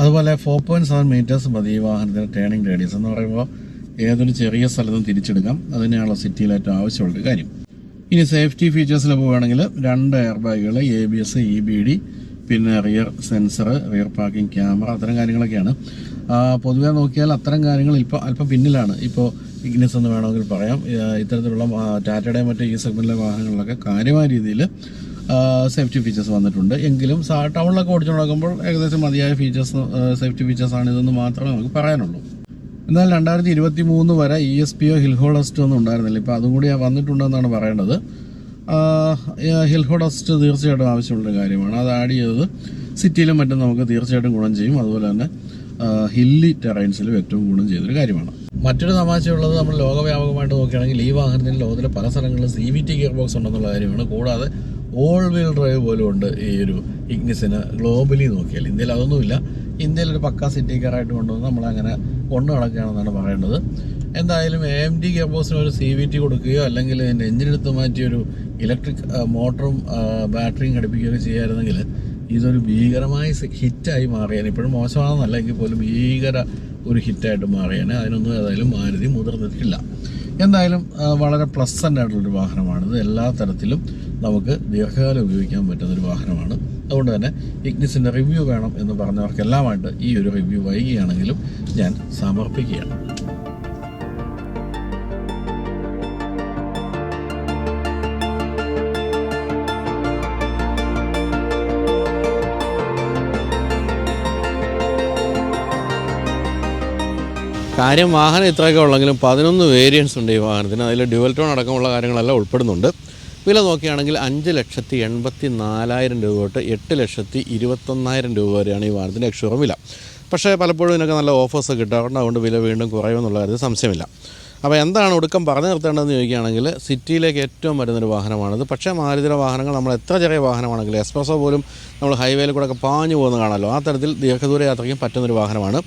അതുപോലെ ഫോർ പോയിന്റ് സെവൻ മീറ്റേഴ്സ് മതി ഈ വാഹനത്തിന് ടേണിംഗ് റേഡിയസ് എന്ന് പറയുമ്പോൾ ഏതൊരു ചെറിയ സ്ഥലത്തും തിരിച്ചെടുക്കാം. അത് തന്നെയാണല്ലോ സിറ്റിയിൽ ഏറ്റവും ആവശ്യമുള്ളൊരു കാര്യം. ഇനി സേഫ്റ്റി ഫീച്ചേഴ്സിൽ പോവുകയാണെങ്കിൽ രണ്ട് എയർ ബാഗുകൾ A B S E B D പിന്നെ rear sensor rear parking camera അത്തരം കാര്യങ്ങളൊക്കെയാണ്. പൊതുവെ നോക്കിയാൽ അത്തരം കാര്യങ്ങൾ ഇപ്പോൾ അല്പം പിന്നിലാണ്. ഇപ്പോൾ ഇഗ്നിസ് എന്ന് വേണമെങ്കിൽ പറയാം. ഇത്തരത്തിലുള്ള ടാറ്റയുടെ മറ്റ് ഈ സെഗ്മെന്റിലെ വാഹനങ്ങളിലൊക്കെ കാര്യമായ രീതിയിൽ സേഫ്റ്റി ഫീച്ചേഴ്സ് വന്നിട്ടുണ്ട്. എങ്കിലും ടൗണിലൊക്കെ ഓടിച്ചു നടക്കുമ്പോൾ ഏകദേശം മതിയായ ഫീച്ചേഴ്സ് സേഫ്റ്റി ഫീച്ചേഴ്സാണ് ഇതെന്ന് മാത്രമേ നമുക്ക് പറയാനുള്ളൂ. എന്നാൽ രണ്ടായിരത്തി ഇരുപത്തി മൂന്ന് വരെ ഇ എസ് പി ഒ ഹിൽഹോളസ്റ്റ് ഒന്നും ഉണ്ടായിരുന്നില്ല. ഇപ്പോൾ അതും കൂടി വന്നിട്ടുണ്ടെന്നാണ് പറയേണ്ടത്. ഹിൽഹോഡസ്റ്റ് തീർച്ചയായിട്ടും ആവശ്യമുള്ളൊരു കാര്യമാണ്. അത് ആഡ് ചെയ്തത് സിറ്റിയിലും മറ്റും നമുക്ക് തീർച്ചയായിട്ടും ഗുണം ചെയ്യും. അതുപോലെ തന്നെ ഹില്ലി ടെറൈൻസിലും ഏറ്റവും കൂടുതൽ ചെയ്തൊരു കാര്യമാണ്. മറ്റൊരു തമാശയുള്ളത് നമ്മൾ ലോകവ്യാപകമായിട്ട് നോക്കുകയാണെങ്കിൽ ഈ വാഹനത്തിന് ലോകത്തിലെ പല സ്ഥലങ്ങളിലും C V T gear box ഉണ്ടെന്നുള്ള കാര്യമാണ്. കൂടാതെ ഓൾ വീൽ ഡ്രൈവ് പോലും ഉണ്ട് ഈ ഒരു ഇഗ്നിസിന് ഗ്ലോബലി നോക്കിയാൽ. ഇന്ത്യയിൽ അതൊന്നുമില്ല. ഇന്ത്യയിൽ ഒരു പക്ക സിറ്റി കാറായിട്ട് കൊണ്ടുവന്ന് നമ്മളങ്ങനെ കൊണ്ടു നടക്കുകയാണെന്നാണ് പറയേണ്ടത്. എന്തായാലും എ എം ഡി ഗിയർ ബോക്സിന് ഒരു സി വി ടി കൊടുക്കുകയോ അല്ലെങ്കിൽ ഇതിന്റെ എഞ്ചിനെടുത്ത് മാറ്റിയൊരു ഇലക്ട്രിക് മോട്ടറും ബാറ്ററിയും ഘടിപ്പിക്കുകയോ ചെയ്യായിരുന്നെങ്കിൽ ഇതൊരു ഭീകരമായ ഹിറ്റായി മാറിയാണ്. ഇപ്പോഴും മോശമാണെന്നല്ല എങ്കിൽ പോലും ഭീകര ഒരു ഹിറ്റായിട്ട് മാറിയാണ്. അതിനൊന്നും ഏതായാലും മാരുതി മുതിർന്നിട്ടില്ല. എന്തായാലും വളരെ പ്ലസന്റ് ആയിട്ടുള്ളൊരു ഇത് എല്ലാ തരത്തിലും നമുക്ക് ദീർഘകാലം ഉപയോഗിക്കാൻ പറ്റുന്ന ഒരു വാഹനമാണ്. അതുകൊണ്ട് തന്നെ ഇഗ്നിസിന്റെ റിവ്യൂ വേണം എന്ന് പറഞ്ഞവർക്കെല്ലാമായിട്ട് ഈ ഒരു റിവ്യൂ വൈകിയാണെങ്കിലും ഞാൻ സമർപ്പിക്കുകയാണ്. കാര്യം വാഹനം ഇത്രയൊക്കെ ഉള്ളെങ്കിലും പതിനൊന്ന് വേരിയൻസ് ഉണ്ട് ഈ വാഹനത്തിന്. അതിൽ ഡ്യുവൽ ടോൺ അടക്കമുള്ള കാര്യങ്ങളെല്ലാം ഉൾപ്പെടുന്നുണ്ട്. വില നോക്കുകയാണെങ്കിൽ അഞ്ച് ലക്ഷത്തി എൺപത്തി നാലായിരം രൂപ തൊട്ട് എട്ട് ലക്ഷത്തി ഇരുപത്തൊന്നായിരം രൂപ വരെയാണ് ഈ വാഹനത്തിന്റെ എക്സ്ഷോറും വില. പക്ഷേ പലപ്പോഴും ഇതിനൊക്കെ നല്ല ഓഫേഴ്സ് കിട്ടാറുണ്ട്. അതുകൊണ്ട് വില വീണ്ടും കുറയുമെന്നുള്ള കാര്യത്തിൽ സംശയമില്ല. അപ്പോൾ എന്താണ് ഒടുക്കം പറഞ്ഞു നിർത്തേണ്ടതെന്ന് ചോദിക്കുകയാണെങ്കിൽ സിറ്റിയിലേക്ക് ഏറ്റവും വരുന്നൊരു വാഹനമാണിത്. പക്ഷേ മാരുതിയുടെ വാഹനങ്ങൾ നമ്മൾ എത്ര ചെറിയ വാഹനമാണെങ്കിലും എക്സ്പ്രസോ പോലും നമ്മൾ ഹൈവേയിൽ കൂടെ ഒക്കെ പാഞ്ഞു പോകുന്ന കാണാമല്ലോ. ആ തരത്തിൽ ദീർഘദൂര യാത്രയ്ക്കും പറ്റുന്നൊരു വാഹനമാണ്.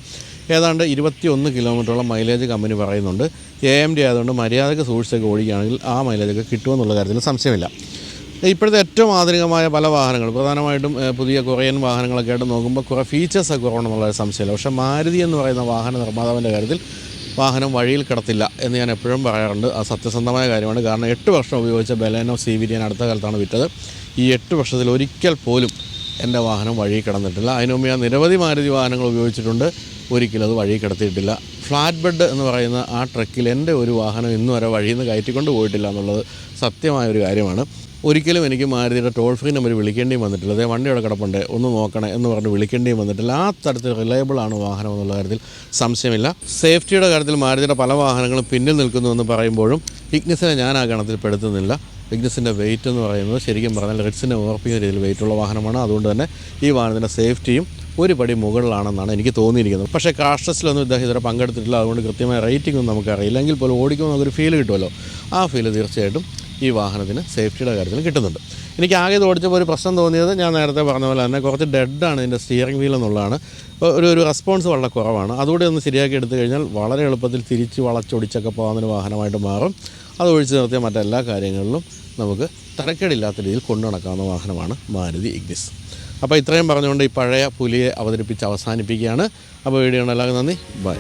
ഏതാണ്ട് ഇരുപത്തി ഒന്ന് കിലോമീറ്ററോളം മൈലേജ് കമ്പനി പറയുന്നുണ്ട്. എ എം ഡി ആയതുകൊണ്ട് മര്യാദയ്ക്ക് സൂക്ഷിച്ചൊക്കെ ഓടിക്കുകയാണെങ്കിൽ ആ മൈലേജൊക്കെ കിട്ടുമെന്നുള്ള കാര്യത്തിൽ സംശയമില്ല. ഇപ്പോഴത്തെ ഏറ്റവും ആധുനികമായ പല വാഹനങ്ങൾ പ്രധാനമായിട്ടും പുതിയ കൊറിയൻ വാഹനങ്ങളൊക്കെ ആയിട്ട് നോക്കുമ്പോൾ കുറേ ഫീച്ചേഴ്സൊക്കെ കുറവുണ്ടെന്നുള്ള ഒരു സംശയമില്ല. പക്ഷേ മാരുതി എന്ന് പറയുന്ന വാഹന നിർമ്മാതാവിന്റെ കാര്യത്തിൽ വാഹനം വഴിയിൽ കിടത്തില്ല എന്ന് ഞാൻ എപ്പോഴും പറയാറുണ്ട്. അത് സത്യസന്ധമായ കാര്യമാണ്. കാരണം എട്ട് വർഷം ഉപയോഗിച്ച ബലേനോ സി വി ഞാൻ അടുത്ത കാലത്താണ് വിറ്റത്. ഈ എട്ട് വർഷത്തിൽ ഒരിക്കൽ പോലും എന്റെ വാഹനം വഴി കിടന്നിട്ടില്ല. അതിനു മുമ്പ് ഞാൻ നിരവധി മാരുതി വാഹനങ്ങൾ ഉപയോഗിച്ചിട്ടുണ്ട്. ഒരിക്കലും അത് വഴി കിടത്തിയിട്ടില്ല. ഫ്ലാറ്റ് ബെഡ് എന്ന് പറയുന്ന ആ ട്രക്കിൽ എന്റെ ഒരു വാഹനം ഇന്നു വരെ വഴിയിൽ നിന്ന് കയറ്റിക്കൊണ്ട് പോയിട്ടില്ല എന്നുള്ളത് സത്യമായ ഒരു കാര്യമാണ്. ഒരിക്കലും എനിക്ക് മാരുതിയുടെ ടോൾ ഫ്രീ നമ്പർ വിളിക്കേണ്ടിയും വന്നിട്ടില്ല. അതേ വണ്ടിയുടെ കിടപ്പുണ്ട്? ഒന്ന് നോക്കണേ എന്ന് പറഞ്ഞ് വിളിക്കേണ്ടിയും വന്നിട്ടില്ല. ആ തരത്തിൽ റിലയബിൾ ആണ് വാഹനം എന്നുള്ള കാര്യത്തിൽ സംശയമില്ല. സേഫ്റ്റിയുടെ കാര്യത്തിൽ മാരുതിയുടെ പല വാഹനങ്ങളും പിന്നിൽ നിൽക്കുന്നു എന്ന് പറയുമ്പോഴും ഇഗ്നിസിനെ ഞാൻ ആ ഗണത്തിൽ പെടുത്തുന്നില്ല. ഇഗ്നിസിന്റെ വെയിറ്റ് എന്ന് പറയുന്നത് ശരിക്കും പറഞ്ഞാൽ റെഡ്സിനെ ഓർപ്പിക്കുന്ന രീതിയിൽ വെയിറ്റുള്ള വാഹനമാണ്. അതുകൊണ്ട് തന്നെ ഈ വാഹനത്തിന്റെ സേഫ്റ്റിയും ഒരു പടി മുകളിലാണെന്നാണ് എനിക്ക് തോന്നിയിരിക്കുന്നത്. പക്ഷേ കാഷ്ടസിലൊന്നും ഇദ്ദേഹം ഇതുവരെ പങ്കെടുത്തിട്ടില്ല. അതുകൊണ്ട് കൃത്യമായ റേറ്റിംഗ് ഒന്നും നമുക്കറിയില്ല. എങ്കിൽ പോലും ഓടിക്കുമ്പോൾ നമുക്കൊരു ഫീൽ കിട്ടുമല്ലോ. ആ ഫീൽ തീർച്ചയായിട്ടും ഈ വാഹനത്തിന് സേഫ്റ്റിയുടെ കാര്യത്തിൽ കിട്ടുന്നുണ്ട്. എനിക്ക് ആകെ ഇത് ഓടിച്ചപ്പോൾ ഒരു പ്രശ്നം തോന്നിയത് ഞാൻ നേരത്തെ പറഞ്ഞ പോലെ തന്നെ കുറച്ച് ഡെഡാണ് ഇതിന്റെ സ്റ്റിയറിംഗ് വീൽ എന്നുള്ളതാണ്. ഒരു ഒരു റെസ്പോൺസ് വളരെ കുറവാണ്. അതുകൂടി ഒന്ന് ശരിയാക്കി എടുത്തു കഴിഞ്ഞാൽ വളരെ എളുപ്പത്തിൽ തിരിച്ച് വളച്ചൊടിച്ചൊക്കെ പോകുന്നൊരു വാഹനമായിട്ട് മാറും. അത് ഒഴിച്ച് നിർത്തിയ മറ്റെല്ലാ കാര്യങ്ങളിലും നമുക്ക് തരക്കേടില്ലാത്ത രീതിയിൽ കൊണ്ടു നടക്കാവുന്ന വാഹനമാണ് മാരുതി ഇഗ്നിസ് അപ്പോൾ ഇത്രയും പറഞ്ഞുകൊണ്ട് ഈ പഴയ പുലിയെ അവതരിപ്പിച്ച് അവസാനിപ്പിക്കുകയാണ്. അപ്പോൾ വീഡിയോ എല്ലാവർക്കും നന്ദി. ബൈ